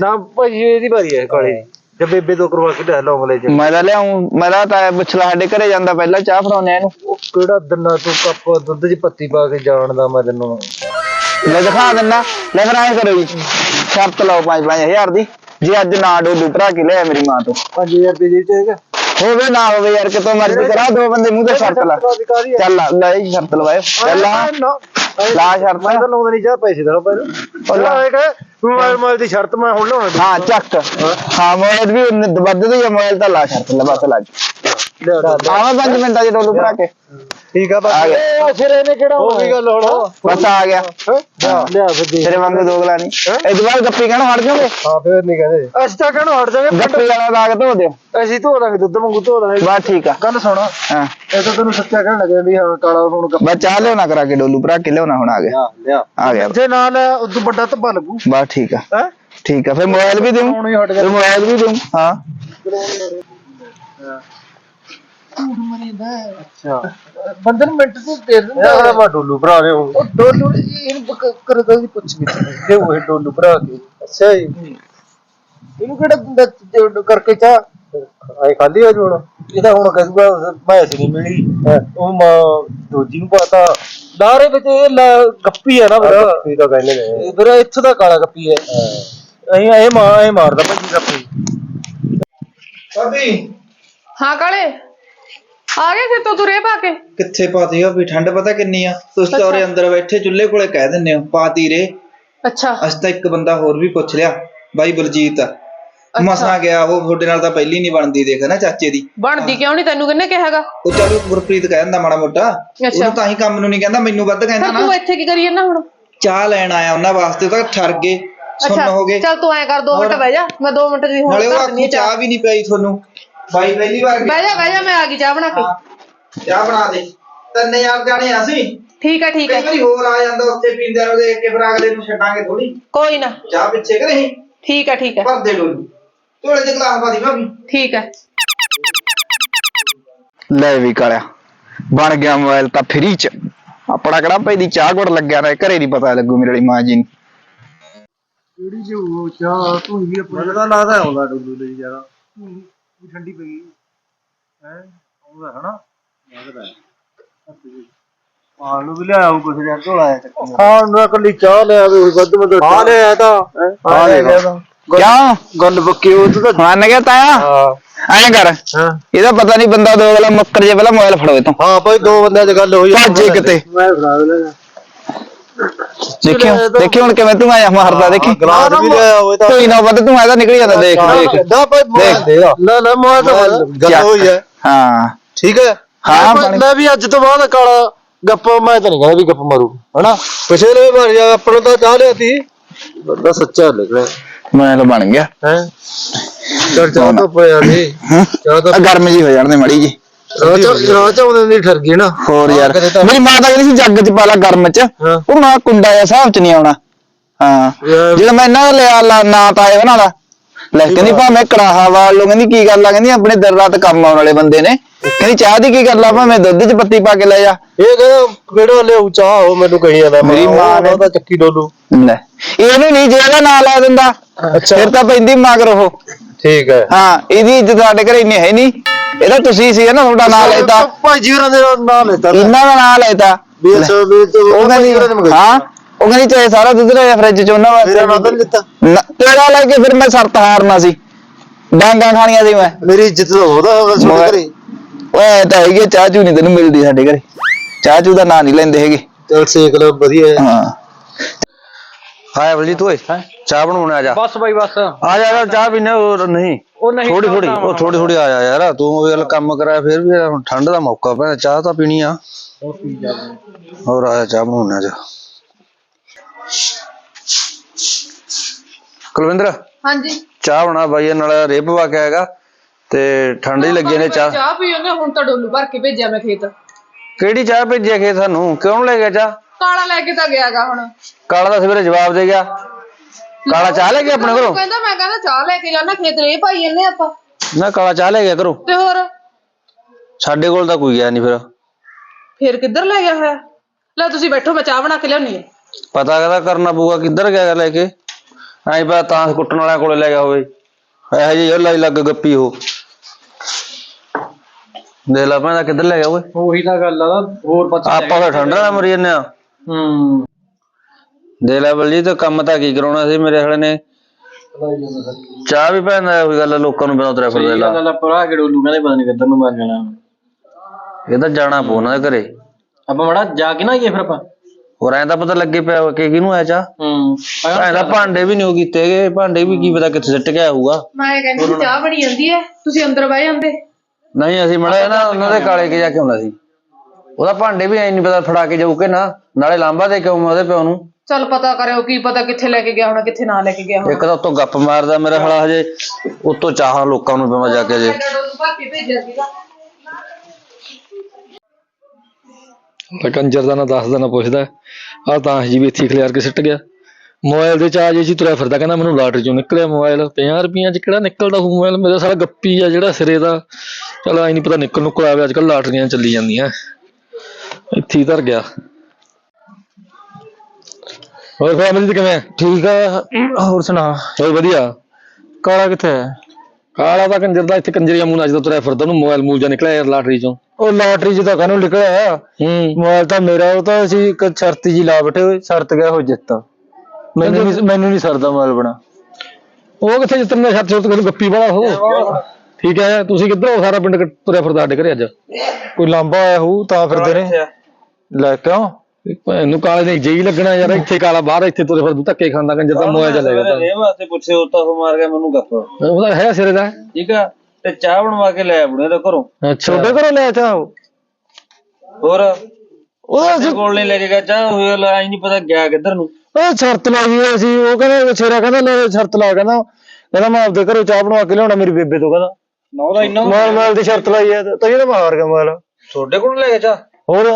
ਨਾ ਭਾਈ ਇਹਦੀ ਵਾਰੀ ਹੈ ਕਾਲੇ ਦੀ। ਜੇ ਬੇਬੇ ਤੋਂ ਕਰਵਾ ਕੇ ਲਿਆ ਲੌਂਗਲੇ ਚ ਮੈਂ ਤਾਂ ਲਿਆਉਂ ਮੈਂ ਤਾਂ ਪੁੱਛਲਾ ਸਾਡੇ ਘਰੇ ਜਾਂਦਾ ਪਹਿਲਾਂ ਚਾਹ ਫੜਾਉਣੇ ਇਹਨੂੰ। ਉਹ ਕਿਹੜਾ ਦਿਨਾ ਤੂੰ ਕੱਪ ਦੁੱਧ 'ਚ ਪੱਤੀ ਪਾ ਕੇ ਜਾਣਦਾ ਮੈਂ ਤੈਨੂੰ। ਲੈ ਦਿਖਾ ਦਿੰਦਾ ਲੈ ਫਿਰ ਐਂ ਕਰੋ ਜੀ ਸ਼ਰਤ ਲਾਓ 5-5000 ਦੀ ਜੇ ਅੱਜ ਨਾ ਡੋਲੂ ਭਰਾ ਕੇ ਲਿਆ ਮੇਰੀ ਮਾਂ ਤੋਂ। 5000 ਰੁਪਏ ਦੇ ਚ ਹੈਗਾ? ਹੋਵੇ ਨਾ ਹੋਵੇ ਯਾਰ ਕਿਤੋਂ ਮਰਜ਼ੀ ਕਰਾ ਦੋ ਬੰਦੇ ਮੂੰਹ ਤੇ ਸ਼ਰਤ ਲਾ। ਚੱਲ ਲਾ ਲੈ ਜੀ ਸ਼ਰਤ ਲਵਾਇਓ। ਚੱਲ ਲਾ। ਲਾ ਸ਼ਰਤ। ਮੈਂ ਤਾਂ ਲਾਉਂਦਾ ਨਹੀਂ ਚਾਹ ਪੈਸੇ ਦੇਣਾ ਪਹਿਲਾਂ। ਲਾ। ਲਾ ਮੋਬਾਈਲ ਮੋਬਾਈਲ ਦੀ ਸ਼ਰਤ ਮੈਂ ਹੁਣ ਲਾਉਣਾ। ਹਾਂ ਚੱਕ। ਹਾਂ। ਮੋਬਾਈਲ ਵੀ ਵੱਧਦੀ ਹੈ ਮੋਬਾਈਲ ਤਾਂ ਲਾ ਸ਼ਰਤ ਲੈ ਬਸ ਲਾ ਲਿਆ ਆਵਾਂ 5 ਮਿੰਟਾਂ ਚ ਡੋਲੂ ਭਰਾ ਕੇ। ਠੀਕ ਆ ਬਸ। ਆ ਗਿਆ। ਫਿਰ ਇਹਨੇ ਕਿਹੜਾ ਹੋ ਗਈ ਗੱਲ ਹੁਣ? ਬਸ ਆ ਗਿਆ। ਹੈਂ? ਲਿਆ ਫਿਰ ਦੇ। ਤੇਰੇ ਵਾਂਗੂ ਦੋਗਲਾ ਨਹੀਂ। ਇਹ ਤੋਂ ਬਾਅਦ ਗੱਪੀ ਕਹਿਣਾ ਹਟ ਜਾਓਗੇ? ਹਾਂ ਫਿਰ ਨਹੀਂ ਕਹਿੰਦੇ। ਅਸੀਂ ਤਾਂ ਕਹਿਣੋਂ ਹਟ ਜਾਗੇ ਗੱਪੀ ਵਾਲਾ ਦਾਗ ਧੋ ਦਿਓ। ਅਸੀਂ ਧੋ ਦਾਂਗੇ ਦੁੱਧ ਵਾਂਗੂ ਧੋ ਦਾਂਗੇ। ਬਸ ਠੀਕ ਆ। ਗੱਲ ਸੁਣ। ਹਾਂ। ਇਹ ਤਾਂ ਤੈਨੂੰ ਸੱਚਾ ਕਹਿਣ ਲੱਗੇ ਵੀ ਹਾਂ ਕਾਲਾ ਹੁਣ ਗੱਪ ਬਸ ਚਾਹ ਲਿਆਉਣਾ ਕਰਾ ਕੇ ਡੋਲੂ ਭਰਾ ਕੇ ਲਿਆਉਣਾ ਹੁਣ ਆ ਗਿਆ। ਲਿਆ ਆ ਗਿਆ। ਜੇ ਨਾ ਲੈ ਉਦੋਂ ਵੱਡਾ ਧੱਬਾ ਲੱਗੂ। ਬਸ ਠੀਕ ਆ। ਹੈ? ਠੀਕ ਆ। ਫਿਰ ਮੋਬਾਈਲ ਵੀ ਦੂੰ ਹੁਣ ਹੀ ਹਟ ਫਿਰ ਮੋਬਾਈਲ ਵੀ ਦੂੰ ਹਾਂ। ਅੱਛਾ। ਬੰਦੇ ਨੂੰ ਮਿੰਟ ਤੋਂ ਦੇ ਦਿੰਦਾ ਇਹ ਮੈਂ ਡੋਲੂ ਭਰਾ ਰਹੇ ਉਹ। ਡੋਲੂ ਇਹਨੂੰ ਕਰਦਾ ਦੀ ਪੁੱਛ ਕੇ ਤੇ ਉਹ ਡੋਲੂ ਭਰਾ ਕੇ ਅੱਛਾ ਜੀ। ਇਹਨੂੰ ਕਿਹੜਾ ਦਿੰਦਾ ਤੇ ਕਰਕੇ ਚਾ ਆਏ ਖਾਲੀ ਹੋ ਜੂਣ ਇਹਦਾ ਹੁਣ ਕਹੂਗਾ ਮੈਂ ਸੀ ਨਹੀਂ ਮਿਲੀ। ਉਹ ਮਾਂ ਦੋਜੀ ਨੂੰ ਪਤਾ। ਦਾਰੇ ਵਿੱਚ ਇਹ ਲ- ਗੱਪੀ ਹੈ ਨਾ ਫਿਰ। ਗੱਪੀ ਤਾਂ ਕਹਿੰਦੇ ਨੇ। ਇੱਥੋਂ ਦਾ ਕਾਲਾ ਗੱਪੀ ਹੈ। ਅਸੀਂ ਇਹ ਮਾਂ ਇਹ ਮਾਰਦਾ ਭਾਜੀ ਗੱਪੀ ਭਾਬੀ। ਹਾਂ ਕਾਲੇ। ਆ ਗਏ ਖੇਤੋਂ ਤੁਰੇ ਪਾ ਕੇ? ਕਿੱਥੇ ਪਾਤੀ ਆ ਵੀ? ਠੰਡ ਪਤਾ ਕਿੰਨੀ ਆ? ਤੁਸੀਂ ਤਾਂ ਉਰੇ ਅੰਦਰ ਬੈਠੇ ਚੁੱਲ੍ਹੇ ਕੋਲੇ ਕਹਿ ਦਿੰਦੇ ਹੋ ਪਾਤੀ ਰੇ। ਅੱਛਾ। ਅਸੀਂ ਤਾਂ ਇੱਕ ਬੰਦਾ ਹੋਰ ਵੀ ਪੁੱਛ ਲਿਆ ਬਾਈ ਬਲਜੀਤ। ਮਸਾਂ ਗਿਆ ਉਹ ਤੁਹਾਡੇ ਨਾਲ ਤਾਂ ਪਹਿਲੀ ਨਹੀਂ ਬਣਦੀ ਦੇਖ ਨਾ ਚਾਚੇ ਦੀ। ਬਣਦੀ ਕਿਉਂ ਨਹੀਂ? ਤੈਨੂੰ ਕਿੰਨੇ ਕਿਹਾਗਾ ਉਹ ਚਲੋ ਗੁਰਪ੍ਰੀਤ ਕਹਿ ਦਿੰਦਾ ਮਾੜਾ ਮੋਟਾ। ਉਹਨੂੰ ਤਾਂ ਹੀ ਕੰਮ ਨੂੰ ਨਹੀਂ ਕਹਿੰਦਾ ਮੈਨੂੰ ਵੱਧ ਕਹਿੰਦਾ ਫਿਰ ਨਾ। ਤੂੰ ਇੱਥੇ ਕੀ ਕਰੀ ਜਾਂਦਾ ਹੁਣ? ਚਾਹ ਲੈਣ ਆਇਆ ਉਹਨਾਂ ਵਾਸਤੇ ਤਾਂ ਠਰ ਗਏ। ਸੁਣ ਹੋ ਗਏ। ਚੱਲ ਤੂੰ ਐ ਕਰ 2 ਮਿੰਟ ਬਹਿ ਜਾ। ਮੈਂ 2 ਮਿੰਟ ਦੀ ਹੁਣ ਨਾਲੇ ਉਹ ਕਰ ਦਿੰਦੀ ਆਖੂ ਆ ਚਾਹ। ਚਾਹ ਵੀ ਨਹੀਂ ਪਈ ਤੁਹਾਨੂੰ। ਬਾਈ ਪਹਿਲੀ ਵਾਰ। ਬਹਿ ਜਾ ਬਹਿ ਜਾ ਮੈਂ ਆ ਗਈ ਚਾਹ ਬਣਾ ਕੇ। ਚਾਹ ਬਣਾ ਦੇ। ਤਿੰਨ ਯਾਰ ਜਾਣੇ ਆ ਅਸੀਂ। ਠੀਕ ਹੈ ਠੀਕ ਕਈ ਹੈ ਵਾਰੀ ਹੋਰ ਆ ਜਾਂਦਾ ਉੱਥੇ ਪੀਂਦਿਆਂ ਨੂੰ ਦੇਖ ਕੇ ਫਿਰ ਅਗਲੇ ਨੂੰ ਛੱਡਾਂਗੇ ਥੋੜੀ ਕੋਈ ਨਾ। ਚਾਹ ਪਿੱਛੇ ਕਿ ਨਹੀਂ? ਠੀਕ ਹੈ ਠੀਕ ਹੈ ਭਰ ਦੇ ਡੋਲੂ ਢੋਲੇ ਚ ਗਲਾਸ ਪਾ ਦੀ ਭਾਬੀ ਠੀਕ ਹੈ ਲੈ ਵੀ ਕਾਲਿਆ ਬਣ ਗਿਆ ਮੋਬਾਈਲ ਤਾਂ ਫ੍ਰੀ ਚ। ਆਪਣਾ ਕਿਹੜਾ ਭਾਈ ਦੀ ਚਾਹ ਗੁੜ ਲੱਗਿਆ ਨਾ ਘਰੇ ਨਹੀਂ ਪਤਾ ਲੱਗੂ ਮੇਰੇ ਵਾਲੀ ਮਾਂ ਜੀ ਨੂੰ। ਕਿਹੜੀ ਜੋ ਚਾਹ ਤੂੰ ਵੀ ਆਪਣਾ। ਲੱਗਦਾ ਆਉਂਦਾ ਡੁੱਲੂ ਲਈ ਯਾਰ। ਤੂੰ ਠੰਡੀ ਪਈ ਗਈ ਹੈ ਆਉਂਦਾ ਹਨਾ? ਲੱਗਦਾ ਆਹ ਨੂੰ ਵੀ ਲਿਆਉਂ ਕੁਛ ਜਿਹਾ ਢੋਲਾ ਹੈ ਹਾਂ ਨਾ ਕੱਲੀ ਚਾਹ ਲਿਆ ਵੀ ਵੱਧ ਵੱਧ ਹਾਂ? ਲਿਆ ਤਾਂ। ਹਾਂ ਲਿਆ ਕਿਉਂ ਗੱਲ ਬੱਕੀ ਉਹ ਤਾਂ ਮੰਨ ਗਿਆ ਤਾਇਆ? ਹਾਂ। ਐਂ ਕਰ। ਹਾਂ। ਇਹਦਾ ਪਤਾ ਨਹੀਂ ਬੰਦਾ ਦੋ ਵਾਲਾ ਮੁੱਕਰ ਜੇ ਪਹਿਲਾਂ ਮੋਬਾਈਲ ਫੜੋ ਇਤੋਂ ਹਾਂ ਭਾਈ ਦੋ ਬੰਦਿਆਂ 'ਚ ਗੱਲ ਹੋਈ ਆ। ਭੱਜੇ ਕਿਤੇ ਮੈਂ ਫੜਾ ਦੇਣਾ। ਦੇਖੀ ਹੁਣ- ਦੇਖੀ ਹੁਣ ਕਿਵੇਂ ਤੂੰ ਆਇਆ ਮਾਰਦਾ ਦੇਖੀ? ਗਲਾਸ ਵੀ ਲਿਆਇਆ ਹੋਏ ਤਾਂ ਕੋਈ ਨਾ ਵੱਧ ਤੂੰ ਆਇਆ ਨਿਕਲ ਜਾਂਦਾ ਦੇਖ ਦੇਖ। ਦਾ ਭਾਈ ਦੇਖ। ਦੇ ਨਾ ਨਾ ਮੋਹ ਤਾਂ ਗੱਲ ਹੋਈ ਹੈ। ਹਾਂ। ਠੀਕ ਹੈ? ਹਾਂ, ਮੈਂ- ਮੈਂ ਵੀ ਅੱਜ ਤੋਂ ਬਾਅਦ ਕਾਲਾ ਗੱਪ ਮੈਂ ਤਾਂ ਨਹੀਂ ਕਹਿੰਦਾ ਵੀ ਗੱਪ ਮਾਰੂ ਹਨਾ? ਪਿਛਲੇ ਵਾਰ ਜਾ ਆਪਣਾ ਤਾਂ ਚਾਹ ਲਿਆ ਸੀ। ਬੰਦਾ ਸੱਚਾ ਨਿਕਲਿਆ। ਮੋਬਾਈਲ ਬਣ ਗਿਆ। ਹੈ? ਚੜ ਚਾਹ ਤਾਂ ਪਿਆ ਨਹੀਂ ਹੂੰ। ਚਾਹ ਤਾਂ ਗਰਮ ਜੀ ਹੋ ਜਾਣਦੇ ਮੜੀ ਜੀ ਚ ਆਉਂਦੇ ਨਹੀਂ ਠਰ ਗਈ ਨਾ। ਹੋਰ ਯਾਰ ਕਦੇ ਤਾਂ- ਮੇਰੀ ਮਾਂ ਤਾਂ ਕਹਿੰਦੀ ਸੀ ਜੱਗ ਚ ਪਾ ਲਾ ਗਰਮ ਚ। ਹਾਂ। ਉਹ ਮਾਂ ਕੁੰਡਾ ਜਿਹਾ ਹਿਸਾਬ ਚ ਨਹੀਂ ਆਉਣਾ। ਹਾਂ। ਯਾਰ, ਜਿਹੜਾ ਮੈਂ ਇਹਨਾਂ ਦਾ ਲਿਆ ਲਾ ਨਾ ਤਾਂ ਆਏ ਬਣਾ ਲਾ ਲੈ ਕਹਿੰਦੀ ਭਾਵੇਂ ਕੜਾਹਾ ਵਾਲ ਲੋ ਕਹਿੰਦੀ ਕੀ ਗੱਲ ਆ? ਕਹਿੰਦੀ ਆਪਣੇ ਦਿਨ ਰਾਤ ਕੰਮ ਆਉਣ ਵਾਲੇ ਬੰਦੇ ਨੇ। ਕਹਿੰਦੀ ਚਾਹ ਦੀ ਕੀ ਗੱਲ ਆ? ਭਾਵੇਂ ਦੁੱਧ ਚ ਪੱਤੀ ਪਾ ਕੇ ਲੈ ਜਾ। ਇਹ ਕਹਿੰਦਾ ਕਿਹੜਾ ਲਿਆਉ ਚਾਹ? ਉਹ ਮੈਨੂੰ ਕਹੀ ਜਾਂਦਾ ਮੇਰੀ ਮਾਂ ਨੇ- ਚੱਕੀ ਡੋਲੂ। ਲੈ। ਇਹਨੂੰ ਨਹੀਂ ਜੇ ਇਹਦਾ ਨਾਂ ਲਾ ਦਿੰਦਾ। ਅੱਛਾ। ਫਿਰ ਤਾਂ ਪੈਂਦੀ ਮਗਰ ਉਹ। ਠੀਕ ਹੈ। ਹਾਂ ਇਹਦੀ ਇੱਜ਼ਤ ਸਾਡੇ ਘਰੇ ਇੰਨੀ ਹੈ ਨਹੀਂ। ਇਹਦਾ ਤੁਸੀਂ ਸੀ ਨਾ ਤੁਹਾਡਾ ਨਾਂ ਲੈਤਾ। ਭਾਈ ਜੀਵਨ ਦੇ ਨਾਮ ਲੈਤਾ। ਇਹਨਾਂ ਦਾ ਨਾਂ ਲੈਤਾ। ਵੀ ਅੱਛਾ ਵੀ ਤੇ ਉਹ ਨੇ ਕਹਿੰਦੀ ਹਾਂ ਉਹ ਕਹਿੰਦੀ ਚਾਹੇ ਸਾਰਾ ਦੁੱਧ ਲੈ ਫ੍ਰਿਜ ਚ ਉਹਨਾਂ ਮੇਰਾ ਨਾਂ ਤਾਂ ਵਾਸਤੇ ਨੀ ਲਿੱਤਾ। ਨਾ, ਤੇਰਾ ਲੈ ਕੇ ਫਿਰ ਮੈਂ ਸਰਤ ਹਾਰਨਾ ਸੀ। ਡਾਂਗਾ ਖਾਣੀਆਂ ਸੀ ਮੈਂ। ਮੇਰੀ ਇੱਜ਼ਤ ਤਾਂ ਉਹਦਾ ਹੋਗਾ ਸੁਣ ਕਰੇ ਓਏ ਤਾਂ ਹੈਗੀ ਆ, ਚਾਹ ਚੂ ਨਹੀਂ ਤੈਨੂੰ ਮਿਲਦੀ ਸਾਡੇ ਘਰੇ। ਚਾਹ ਚੂ ਦਾ ਨਾਂ ਨਹੀਂ ਲੈਂਦੇ ਹੈਗੇ। ਚਲ ਸੇਕ ਲਓ ਵਧੀਆ ਹੈ। ਹਾਂ। ਹਾਏ ਬਲਜੀਤ ਓਏ ਚਾਹ ਬਣਾਉਣੇ ਆ ਜਾ। ਬਸ ਬਾਈ ਬਸ। ਆ ਜਾ ਯਾਰ ਚਾਹ ਪੀਨੇ ਉਹ ਨਹੀਂ ਉਹ ਨਹੀਂ ਥੋੜੀ ਥੋੜੀ ਉਹ ਥੋੜੀ ਥੋੜੀ ਆ ਜਾ ਯਾਰ ਤੂੰ ਉਹ ਗੱਲ ਕੰਮ ਕਰਾਇਆ ਫਿਰ ਵੀ ਹੁਣ ਠੰਡ ਦਾ ਮੌਕਾ ਪਿਆ ਚਾਹ ਤਾਂ ਪੀਣੀ ਆ। ਹੋਰ ਆ ਜਾ ਚਾਹ ਬਣਾਉਣੇ ਆ ਜਾ। ਕੁਲਵਿੰਦਰ ਹਾਂਜੀ। ਚਾਹ ਬਣਾ ਬਾਈ ਇਹ ਨਾਲ ਰੇਪ ਵਾ ਕੇ ਆਏਗਾ ਤੇ ਠੰਡ ਹੀ ਲੱਗੀ ਨੇ ਚਾਹ। ਚਾਹ ਪੀ ਉਹਨੇ ਹੁਣ ਤਾਂ ਡੋਲੂ ਭਰ ਕੇ ਭੇਜਿਆ ਮੈਂ ਖੇਤ। ਕਿਹੜੀ ਚਾਹ ਭੇਜਿਆ ਖੇ ਤੁਹਾਨੂੰ ਕਿਉਂ ਲੈ ਗਿਆ ਚਾਹ? ਕਾਲਾ ਲੈ ਕੇ ਤਾਂ ਗਿਆਗਾ ਹੁਣ। ਕਾਲਾ ਦਾ ਸਵੇਰੇ ਜਵਾਬ ਦੇ ਗਿਆ। ਕਾਲਾ ਚਾਹ ਲੈ ਗਿਆ ਆਪਣੇ ਘਰੋਂ? ਕਹਿੰਦਾ ਮੈਂ ਕਹਿੰਦਾ ਚਾਹ ਲੈ ਕੇ ਜਾਣਾ ਖੇਤ ਰੇ ਪਾਈ ਜੰਨੇ ਆਪਾਂ। ਨਾ ਕਾਲਾ ਚਾਹ ਲੈ ਗਿਆ ਘਰੋਂ ਤੇ ਹੋਰ? ਸਾਡੇ ਕੋਲ ਤਾਂ ਕੋਈ ਗਿਆ ਨਹੀਂ ਫਿਰ। ਫੇਰ ਕਿੱਧਰ ਲੈ ਗਿਆ ਹੋਇਆ ਲੈ ਤੁਸੀਂ ਬੈਠੋ ਮੈਂ ਚਾਹ ਬਣਾ ਕੇ ਲਿਆਉਣੀ ਹੈ। ਪਤਾ ਕਦਾ ਕਰਨਾ ਪਊਗਾ ਕਿੱਧਰ ਗਿਆ ਲੈ ਕੇ? ਐਂ ਪਤਾ ਤਾਂ ਕੁੱਟਣ ਵਾਲਿਆਂ ਕੋਲੇ ਲੈ ਗਿਆ ਹੋਵੇ। ਇਹੋ ਜਿਹੀ ਉਹ ਲਾਈ ਲੱਗ ਗੱਪੀ ਉਹ। ਦੇ ਲਾ ਪੈਂਦਾ ਕਿੱਧਰ ਲੈ ਗਿਆ ਓਏ? ਉਹੀ ਤਾਂ ਗੱਲ ਆ ਹੋਰ ਪਤਾ ਆਪਾਂ ਤਾਂ ਠੰਡਾ ਨਾਲ ਮਰੀ ਜੰਨੇ ਆ ਹੂੰ। ਦੇ ਲੈ ਬਲਜੀ ਤੇ ਕੰਮ ਤਾਂ ਕੀ ਕਰਾਉਣਾ ਸੀ ਮੇਰੇ ਹਲੇ ਨੇ? ਚਾਹ ਵੀ ਪੈਂਦਾ ਉਹੀ ਗੱਲ ਆ, ਲੋਕਾਂ ਨੂੰ ਬਿਨਾਂ ਤੁਰਿਆ ਫਿਰਦੇ ਲਾ ਗੱਲ ਪਰਾ ਕਿ ਡੋਲੂ ਕਹਿੰਦੇ ਪਤਾ ਨਹੀਂ ਕਿੱਧਰ ਨੂੰ ਮਾਰ ਜਾਣਾ। ਇਹ ਤਾਂ ਜਾਣਾ ਪਊ ਉਹਨਾਂ ਦੇ ਘਰੇ। ਆਪਾਂ ਮੜਾ ਜਾ ਕੇ ਨਾ ਆਈਏ ਫਿਰ ਆਪਾਂ। ਹੋਰ ਐਂ ਤਾਂ ਪਤਾ ਲੱਗੇ ਪਿਆ ਕਿ ਕਿਹਨੂੰ ਆਇਆ ਚਾਹ। ਹੂੰ ਐਂ ਤਾਂ ਭਾਂਡੇ ਵੀ ਨਹੀਂ ਉਹ ਕੀਤੇ ਗਏ ਭਾਂਡੇ ਵੀ ਕੀ ਪਤਾ ਕਿੱਥੇ ਸਿੱਟ ਗਿਆ ਹੋਊਗਾ। ਮੈਂ ਕਹਿੰਦੀ ਸੀ ਚਾਹ ਬਣੀ ਜਾਂਦੀ ਹੈ ਤੁਸੀਂ ਅੰਦਰ ਬਹਿ ਜਾਂਦੇ। ਨਹੀਂ ਅਸੀਂ ਮੜਾ ਨਾ ਉਹਨਾਂ ਦੇ ਕਾਲੇ ਕੇ ਜਾ ਕੇ ਆਉਂਦਾ ਸੀ। ਉਹਦਾ ਭਾਂਡੇ ਵੀ ਐ ਨਹੀਂ ਪਤਾ ਫੜਾ ਕੇ ਜਾਊ ਕਿ ਨਾ ਨਾਲੇ ਲਾਂਬਾ ਦੇ ਕੇ ਆਊਂ ਮੈਂ ਉਹਦੇ ਪਿਓ ਨੂੰ। ਚੱਲ ਪਤਾ ਕਰਿਓ ਕੀ ਪਤਾ ਕਿੱਥੇ ਲੈ ਕੇ ਗਿਆ ਹੋਣਾ ਕਿੱਥੇ ਨਾ ਲੈ ਕੇ ਗਿਆ ਹੋਣਾ। ਇੱਕ ਤਾਂ ਉੱਤੋਂ ਗੱਪ ਮਾਰਦਾ ਮੇਰਾ ਹਲਾ ਹਜੇ ਉੱਤੋਂ ਚਾਹਾਂ ਲੋਕਾਂ ਨੂੰ ਪਿਆ ਜਾ ਕੇ ਜੇ ਭੇਜਿਆ ਸੀਗਾ ਤਾਂ ਕੰਜਰ ਦਾ ਨਾ ਦੱਸਦਾ ਨਾ ਪੁੱਛਦਾ ਆ ਤਾਂ ਜੀ ਵੀ ਇੱਥੇ ਖਲਿਆਰ ਕੇ ਸਿੱਟ ਗਿਆ। ਮੋਬਾਈਲ ਦੇ ਚਾਰਜ ਜੀ ਤੁਰਿਆ ਫਿਰਦਾ ਕਹਿੰਦਾ ਮੈਨੂੰ ਲਾਟਰੀ ਚੋਂ ਨਿਕਲਿਆ ਮੋਬਾਈਲ 50 ਰੁਪਈਆਂ ਚ ਕਿਹੜਾ ਨਿਕਲਦਾ ਮੋਬਾਈਲ? ਮੇਰਾ ਸਾਰਾ ਗੱਪੀ ਆ ਜਿਹੜਾ ਸਿਰੇ ਦਾ। ਚਲ ਆਈ ਨਹੀਂ ਪਤਾ ਨਿਕਲ ਨੁਕਲ ਆਵੇ ਅੱਜ ਕੱਲ ਲਾਟਰੀਆਂ ਚੱਲੀ ਜਾਂਦੀਆਂ। ਇੱਥੇ ਹੀ ਧਰ ਗਿਆ। ਹੋਰ ਫੈਮਿਲੀ ਚ ਕਿਵੇਂ? ਠੀਕ ਆ ਹੋਰ ਸੁਣਾ। ਹੋਰ ਵਧੀਆ। ਕਾਲਾ ਕਿੱਥੇ ਹੈ? ਕਾਲਾ ਦਾ ਕੰਜਰ ਦਾ ਇੱਥੇ ਕੰਜਰੀਆ ਮੂੰਹ ਨੱਚਦਾ ਤੁਰਿਆ ਫਿਰਦਾ ਉਹਨੂੰ ਮੋਬਾਈਲ ਮੂਲ ਜਾ ਨਿਕਲਿਆ ਯਾਰ ਲਾਟਰੀ ਚੋਂ। ਉਹ ਲਾਟਰੀ ਚ ਤਾਂ ਕਾਹਨੂੰ ਨਿਕਲਿਆ ਹੂੰ। ਮੋਬਾਈਲ ਤਾਂ ਮੇਰਾ ਉਹ ਤਾਂ ਅਸੀਂ ਇੱਕ ਸ਼ਰਤ ਜੀ ਲਾ ਬੈਠੇ ਹੋਏ ਸ਼ਰਤ ਗਿਆ ਹੋ ਜਿੱਤਾ। ਮੈਨੂੰ ਨਹੀਂ ਮੈਨੂੰ ਨਹੀਂ ਸਰਦਾ ਮੋਬਾਈਲ ਬਣਾ। ਉਹ ਕਿੱਥੇ ਜਿੱਤਣ ਦਾ ਛੱਤ ਛੱਤ ਕੋਈ ਗੱਪੀ ਵਾਲਾ ਹੋ ਠੀਕ ਹੈ ਤੁਸੀਂ ਕਿੱਧਰ ਹੋ? ਸਾਰਾ ਪਿੰਡ ਤੁਰਿਆ ਫਿਰਦਾ ਸਾਡੇ ਘਰੇ ਅੱਜ। ਕੋਈ ਲਾਂਬਾ ਆਇਆ ਹੋਊ ਤਾਂ ਫਿਰਦੇ ਨੇ। ਲੈ ਕਿਉਂ ਇਹਨੂੰ ਕਾਲੇ ਨੇ ਜਈ ਲੱਗਣਾ ਯਾਰ ਇੱਥੇ ਕਾਲਾ ਬਾਹਰ ਇੱਥੇ ਤੁਰੇ ਫਿਰਦਾ ਧੱਕੇ ਖਾਂਦਾ ਕੰਜਰ ਦਾ ਮੋਇਆ ਚੱਲੇਗਾ ਤਾਂ। ਇਹ ਵਾਸਤੇ ਪੁੱਛੇ ਉਹ ਤਾਂ ਉਹ ਮਾਰ ਗਿਆ ਮੈਨੂੰ ਗੱਪ। ਉਹਦਾ ਹੈ ਸਿਰੇ ਦਾ। ਠੀਕ ਆ? ਤੇ ਚਾਹ ਬਣਵਾ ਕੇ ਲੈ ਬੁੜੇ ਦੇ ਘਰੋਂ। ਅੱਛਾ। ਛੋਟੇ ਘਰੋਂ ਲੈ ਚਾਹੋ ਹੋਰ? ਉਹ ਸਾਡੇ ਕੋਲ ਨਹੀਂ ਲੈ ਕੇ ਗਿਆ ਚਾਹ ਹੋਇਆ ਲੈ ਆਈ ਨਹੀਂ ਪਤਾ ਗਿਆ ਕਿੱਧਰ ਨੂੰ। ਉਹ ਸ਼ਰਤ ਲਾਈ ਹੋਈ ਸੀ ਉਹ ਕਹਿੰਦਾ ਛੇਰਾ ਕਹਿੰਦਾ ਲੈ ਸ਼ਰਤ ਲਾ ਕਹਿੰਦਾ ਕਹਿੰਦਾ ਮੈਂ ਆਪਦੇ ਘਰੋਂ ਚਾਹ ਬਣਵਾ ਕੇ ਲਿਆਉਣਾ ਮੇਰੀ ਬੇਬੇ ਤੋਂ ਕਹਿੰਦਾ। ਨਾ ਉਹਦਾ ਇੰਨਾ ਮਾਲ ਮਾਲ ਦੀ ਸ਼ਰਤ ਲਾਈ ਹੈ ਤਾਂ ਇਹ ਤਾਂ ਮਾਰ ਗਿਆ ਮਾਲ। ਤੁਹਾਡੇ ਕੋਲ ਲੈ ਕੇ ਚਾਹ? ਹੋਰ?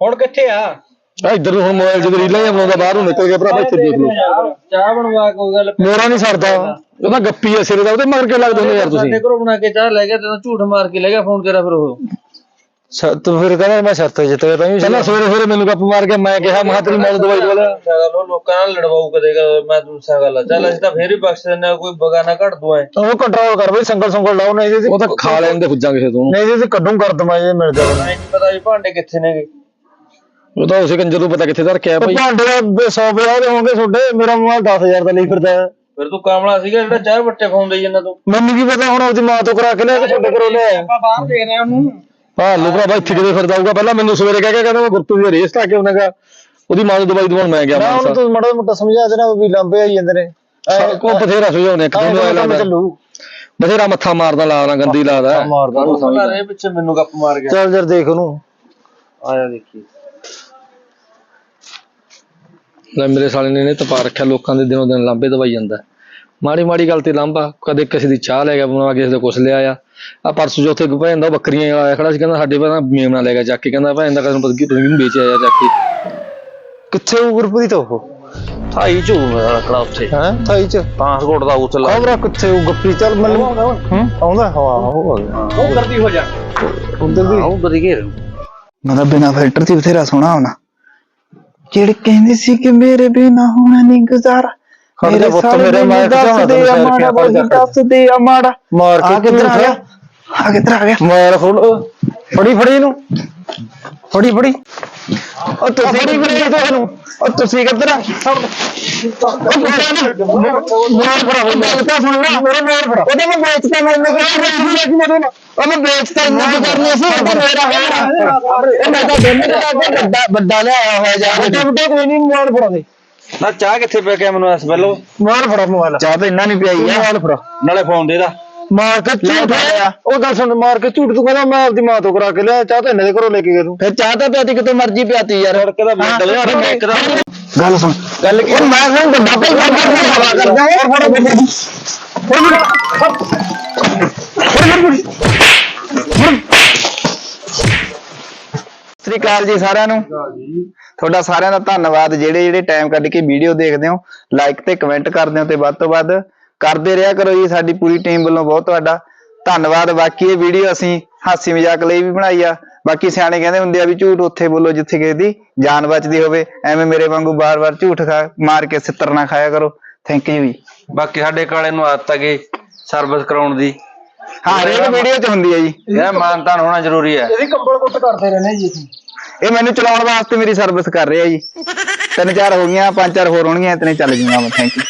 ਹੁਣ ਕਿੱਥੇ ਆ? ਇੱਧਰ ਨੂੰ ਹੁਣ ਮੋਬਾਈਲ ਜਦੋਂ ਰੀਲਾਂ ਹੀ ਬਣਾਉਂਦਾ ਬਾਹਰ ਨੂੰ ਨਿਕਲ ਗਿਆ ਭਰਾ ਇੱਥੇ ਦੇਖ ਲਓ। ਚਾਹ ਬਣਵਾ ਕੇ ਕੋਈ ਗੱਲ ਮੇਰਾ ਨਹੀਂ ਸਰਦਾ। ਉਹਦਾ ਗੱਪੀ ਆ ਸਿਰੇ ਦਾ ਉਹਦੇ ਮਗਰ ਕਿਉਂ ਲੱਗਦੇ ਹੁੰਦੇ ਯਾਰ ਤੁਸੀਂ? ਸਾਡੇ ਘਰੋਂ ਬਣਾ ਕੇ ਚਾਹ ਲੈ ਗਿਆ ਤੇ ਝੂਠ ਮਾਰ ਕੇ ਲੈ ਗਿਆ ਫੋਨ ਤੇਰਾ ਫਿਰ ਉਹ। ਸ਼ਰਤ ਫਿਰ ਕਹਿੰਦਾ ਮੈਂ ਸ਼ਰਤ ਜਿੱਤ ਗਿਆ ਤਾਂ ਹੀ ਪਹਿਲਾਂ ਸਵੇਰੇ ਸਵੇਰੇ ਮੈਨੂੰ ਗੱਪ ਮਾਰ ਕੇ ਮੈਂ ਕਿਹਾ ਮੈਂ ਕਿਹਾ ਤੇਰੀ ਮੌਤ ਦਵਾਈ ਦਵਾ ਲਿਆ ਗੱਲ ਉਹ ਲੋਕਾਂ ਨਾਲ ਲੜਵਾਉ ਕਦੇਗਾ ਮੈਂ ਤੁਹਾਨੂੰ ਸਾ ਗੱਲ ਆ। ਚੱਲ ਅਸੀਂ ਤਾਂ ਫੇਰ ਵੀ ਬਖਸ਼ ਦਿੰਦੇ ਹਾਂ, ਕੋਈ ਬਗਾਨਾ ਘਟ ਦੂ ਐ ਉਹ ਕੰਟਰੋਲ ਕਰ ਬਈ ਸੰਗਲ ਸੰਗਲ ਲਾਓ ਨਹੀਂ ਇਹਦੇ ਉਹ ਤਾਂ ਖਾ ਲੈਂਦੇ ਫੁੱਜਾਂ ਕਿਸੇ ਤੋਂ। ਨਹੀਂ ਇਹਦੇ ਕੱਢੂ ਕਰ ਦਮਾ ਜੇ ਮਿਲ ਜਾਵੇ। ਨਹੀਂ ਪਤਾ ਵੀ ਭਾਂਡੇ ਕਿੱਥੇ ਨੇਗੇ। ਉਹ ਤਾਂ ਉਸੇ ਕੰਜਰ ਨੂੰ ਪਤਾ ਕਿੱਥੇ ਧਰ ਕੇ ਆ ਭਾਈ। ਭਾਂਡੇ ਦਾ 100 ਵਿਆਹ ਦੇ ਹੋਣਗੇ ਤੁਹਾਡੇ ਮੇਰਾ ਮੋਬਾਈਲ 10000 ਦਾ ਲਈ ਫਿਰਦਾ। ਹੈ। ਫਿਰ ਤੂੰ ਕਾਮਲਾ ਸੀਗਾ ਜਿਹੜਾ ਚਾਰ ਬੱਟੇ ਖਵਾਉਂਦੇ ਜਾਂਦਾ ਤੂੰ। ਮੈਨੂੰ ਕੀ ਪਤਾ ਹੁਣ ਆਪਦੀ ਮਾਂ ਤੋਂ ਕਰਾ ਕੇ ਲਿਆ ਕਿ ਤੁਹਾਡੇ ਘਰੋਂ ਲਿਆ ਆਪਾਂ ਬਾਹਰ ਦੇ ਰਹੇ ਉਹਨੂੰ। ਭਾਲੂ ਭਰਾਵਾ ਇੱਥੇ ਕਿਤੇ ਫਿਰਦਾ ਹੋਊਗਾ। ਪਹਿਲਾਂ ਮੈਨੂੰ ਸਵੇਰੇ ਕਹਿ ਕੇ ਕਹਿੰਦਾ ਮੈਂ ਗੁਰਪ੍ਰੀਤ ਦੀ ਰੇਸ ਲਾ ਕੇ ਆਉਣਾਗਾ ਉਹਦੀ ਮਾਂ ਨੂੰ ਦਵਾਈ ਦਵਾਉਣ ਮੈਂ ਗਿਆ ਨਾ ਉਹਨੂੰ ਮਾਨਸਾ ਤੂੰ ਮਾੜਾ ਮੋਟਾ ਸਮਝਾ ਦੇਣਾ ਵੀ ਲਾਂਬੇ ਆਈ ਜਾਂਦੇ ਨੇ। ਕੋ ਬਥੇਰਾ ਸੁਝਾਉਣੇ ਇੱਕ ਦਿਨ ਲਾਦਾ ਚੱਲੂ। ਬਥੇਰਾ ਮੱਥਾ ਮਾਰਦਾ ਲਾਦਾ ਗੰਦੀ ਲਾਦਾ ਮਾਰਦਾ ਉਹ ਸਮਝਦਾ ਰੇ ਪਿੱਛੇ ਮੈਨੂੰ ਗੱਪ ਮਾਰ ਗਿਆ। ਚੱਲ ਜਰ ਦੇਖ ਉਹਨੂੰ। ਆਇਆ ਦੇਖੀ। ਲੈ ਮੇਰੇ ਸਾਲੇ ਨੇ ਇਹਨੇ ਤਪਾ ਰੱਖਿਆ ਲੋਕਾਂ ਦੇ ਦਿਨੋਂ ਦਿਨ ਲਾਂਬੇ ਦਵਾਈ ਜਾਂਦਾ। ਮਾੜੀ ਮਾੜੀ ਗੱਲ ਤੇ ਲਾਂਬਾ ਕਦੇ ਕਿਸੇ ਦੀ ਚਾਹ ਲੈ ਗਿਆ ਬਣਾ ਕਿਸੇ ਦੇ ਕੁਛ ਲਿਆ ਆ ਆ ਪਰਸੋਂ ਜੋ ਉੱਥੇ ਭੈਣ ਦਾ ਉਹ ਬੱਕਰੀਆਂ ਵਾਲਾ ਆਇਆ ਖੜਾ ਸੀ ਕਹਿੰਦਾ ਸਾਡੇ ਪਹਿਲਾਂ ਮੇਮਣਾ ਲੈ ਗਿਆ ਚੱਕ ਕੇ ਕਹਿੰਦਾ ਭੈਣ ਦਾ ਕਦੋਂ ਪਤਾ ਕੀ ਤੁਸੀਂ ਵੀ ਵੇਚਿਆ ਯਾਰ ਚੱਕ ਕੇ। ਕਿੱਥੇ ਉਹ ਗੁਰਪ੍ਰੀਤ ਉਹ? ਥਾਈ ਝੂ ਮੇਰਾ ਖੜਾ ਉੱਥੇ। ਹੈ ਥਾਈ ਚ? ਟਰਾਂਸਪੋਰਟ ਦਾ ਉੱਥੇ ਲਾ ਖਬਰਾ ਕਿੱਥੇ ਉਹ ਗੱਪੀ ਚੱਲ ਮੈਨੂੰ ਹੂੰ? ਆਉਂਦਾ? ਹਵਾ ਉਹ ਉਹ ਕਰਦੀ ਹੋ ਜਾ। ਉਧਰ ਦੀ? ਆਉਂ ਬਰੀ ਘੇਰ। ਮੈਂ ਤਾਂ ਬਿਨਾ ਫਿਲਟਰ ਤੇ ਬਥੇਰਾ ਸੋਹਣਾ ਹੋਣਾ। ਜਿਹੜੇ ਕਹਿੰਦੇ ਸੀ ਕਿ ਮੇਰੇ ਬਿਨਾ ਹੋਣਾ ਨਹੀਂ ਗੁਜ਼ਾਰਾ ਮੇਰੇ ਮੈਂ ਮੈਨੂੰ ਕਿਹਾ ਦੱਸ ਦੇ ਆ ਮਾੜਾ ਬੋਲੀ ਦੱਸ ਦੇ ਆ ਮਾੜਾ। ਮਾਰ ਕੇ ਕਿੱਧਰ ਆ ਕਿੱਧਰ ਆ ਗਿਆ? ਮਾਰ ਫੜ ਫੜੀ ਫੜੀ ਇਹਨੂੰ। ਫੜੀ ਫੜੀ। ਉਹ ਤੁਸੀਂ ਫੜੀ ਫੜੀ। ਤੁਹਾਨੂੰ ਉਹ ਤੁਸੀਂ ਕਿੱਧਰ ਆ? ਮਾਰ ਫੜਾ ਮੈਂ ਤਾਂ ਸੁਣ ਲੈ। ਮੇਰੇ ਮਾਰ ਫੜਾ। ਉਹਦੇ ਮੈਂ ਵੇਚਦਾ ਮੈਨੂੰ ਕਿਹਾ ਉਹਨੇ ਵੇਚਦਾ ਇੰਨਾ ਕੀ ਕਰਨੀ ਸੀ। ਉਹ ਮੇਰਾ ਉਹ ਮੈਂ ਤਾਂ ਦੋਨੇ ਦਾ ਵੱਡਾ ਵੱਡਾ ਲਿਆਇਆ ਹੋਇਆ ਜਾ ਵੱਡੇ ਵੱਡੇ ਕੋਈ ਨਹੀਂ ਮਾਰ ਫੜਾ ਦੇ। ਨਾ ਚਾਹ ਕਿੱਥੇ ਪਿਆ ਕੇ ਮੈਨੂੰ ਇਸ ਪਹਿਲੋ ਮਾਰ ਫੜਾ ਮੋਬਾਈਲ। ਚਾਹ ਤਾਂ ਇੰਨਾ ਨਹੀਂ ਪਿਆਈ ਆ। ਮਾਰ ਫੜਾ। ਨਾਲੇ ਫੋਨ ਦੇ ਦਾ। ਮਾਰ ਕੇ ਝੂਠ ਆਇਆ ਉਹ ਗੱਲ ਸੁਣ ਮਾਰ ਕੇ ਝੂਠ ਤੂੰ ਕਹਿੰਦਾ ਮੈਂ ਆਪਦੀ ਮਾਂ ਤੋਂ ਕਰਾ ਕੇ ਲਿਆ ਚਾਹ ਤਾਂ ਇਹਨਾਂ ਦੇ ਘਰੋਂ ਲੈ ਕੇ ਗਿਆ ਤੂੰ। ਫਿਰ ਚਾਹ ਤਾਂ ਪਿਆਤੀ ਕਿਤੋਂ ਮਰਜ਼ੀ ਪਿਆਤੀ ਯਾਰ। ਸੜਕ ਦਾ ਬਲੱਡ ਲਿਆ ਮੈਂ ਇੱਕ ਦਾ। ਗੱਲ ਸੁਣ। ਗੱਲ ਕੀ ਮੈਂ ਹੁਣ ਵੱਡਾ ਭਾਈ ਕਰਦਾ ਕਰਦਾ। ਯਾਰ ਫੜਾ। ਦੇ ਸਤਿ ਸ੍ਰੀ ਅਕਾਲ ਜੀ ਸਾਰਿਆਂ ਨੂੰ। ਤੁਹਾਡਾ ਸਾਰਿਆਂ ਦਾ ਧੰਨਵਾਦ। ਜਿਹੜੇ ਜਿਹੜੇ ਟਾਈਮ ਕੱਢ ਕੇ ਵੀਡੀਓ ਦੇਖਦੇ ਹੋ ਲਾਈਕ ਤੇ ਕਮੈਂਟ ਕਰਦੇ ਹੋ ਤੇ ਵੱਧ ਤੋਂ ਵੱਧ ਕਰਦੇ ਰਿਹਾ ਕਰੋ ਜੀ ਸਾਡੀ ਪੂਰੀ ਟੀਮ ਵੱਲੋਂ ਬਹੁਤ ਤੁਹਾਡਾ ਧੰਨਵਾਦ। ਬਾਕੀ ਇਹ ਵੀਡੀਓ ਅਸੀਂ ਹਾਸੀ ਮਜ਼ਾਕ ਲਈ ਵੀ ਬਣਾਈ ਆ। ਬਾਕੀ ਸਿਆਣੇ ਕਹਿੰਦੇ ਹੁੰਦੇ ਆ ਵੀ ਝੂਠ ਉੱਥੇ ਬੋਲੋ ਜਿੱਥੇ ਕਿਸੇ ਦੀ ਜਾਨ ਬਚਦੀ ਹੋਵੇ। ਐਵੇਂ ਮੇਰੇ ਵਾਂਗੂ ਬਾਰ-ਬਾਰ ਝੂਠ ਖਾ ਮਾਰ ਕੇ ਸਿੱਤਰ ਨਾ ਖਾਇਆ ਕਰੋ। ਥੈਂਕ ਯੂ ਜੀ। ਬਾਕੀ ਸਾਡੇ ਕਾਲੇ ਨੂੰ ਆਦਤ ਆ ਗਈ ਸਰਵਿਸ ਕਰਾਉਣ ਦੀ। ਹਾਂ ਹਰੇਕ ਵੀਡੀਓ 'ਚ ਹੁੰਦੀ ਹੈ ਜੀ। ਇਹ ਮਾਨਤਾਨ ਹੋਣਾ ਜ਼ਰੂਰੀ ਹੈ ਇਹਦੀ ਕੰਬਲ ਕੁੱਟ ਕਰਦੇ ਰਹਿੰਦੇ ਜੀ ਅਸੀਂ। ਇਹ ਮੈਨੂੰ ਚਲਾਉਣ ਵਾਸਤੇ ਮੇਰੀ ਸਰਵਿਸ ਕਰ ਰਿਹਾ ਜੀ। ਤਿੰਨ ਚਾਰ ਹੋ ਗਈਆਂ ਪੰਜ ਚਾਰ ਹੋਰ ਹੋਣਗੀਆਂ ਇਤਨੇ ਚੱਲ ਗਈਆਂ ਥੈਂਕ ਯੂ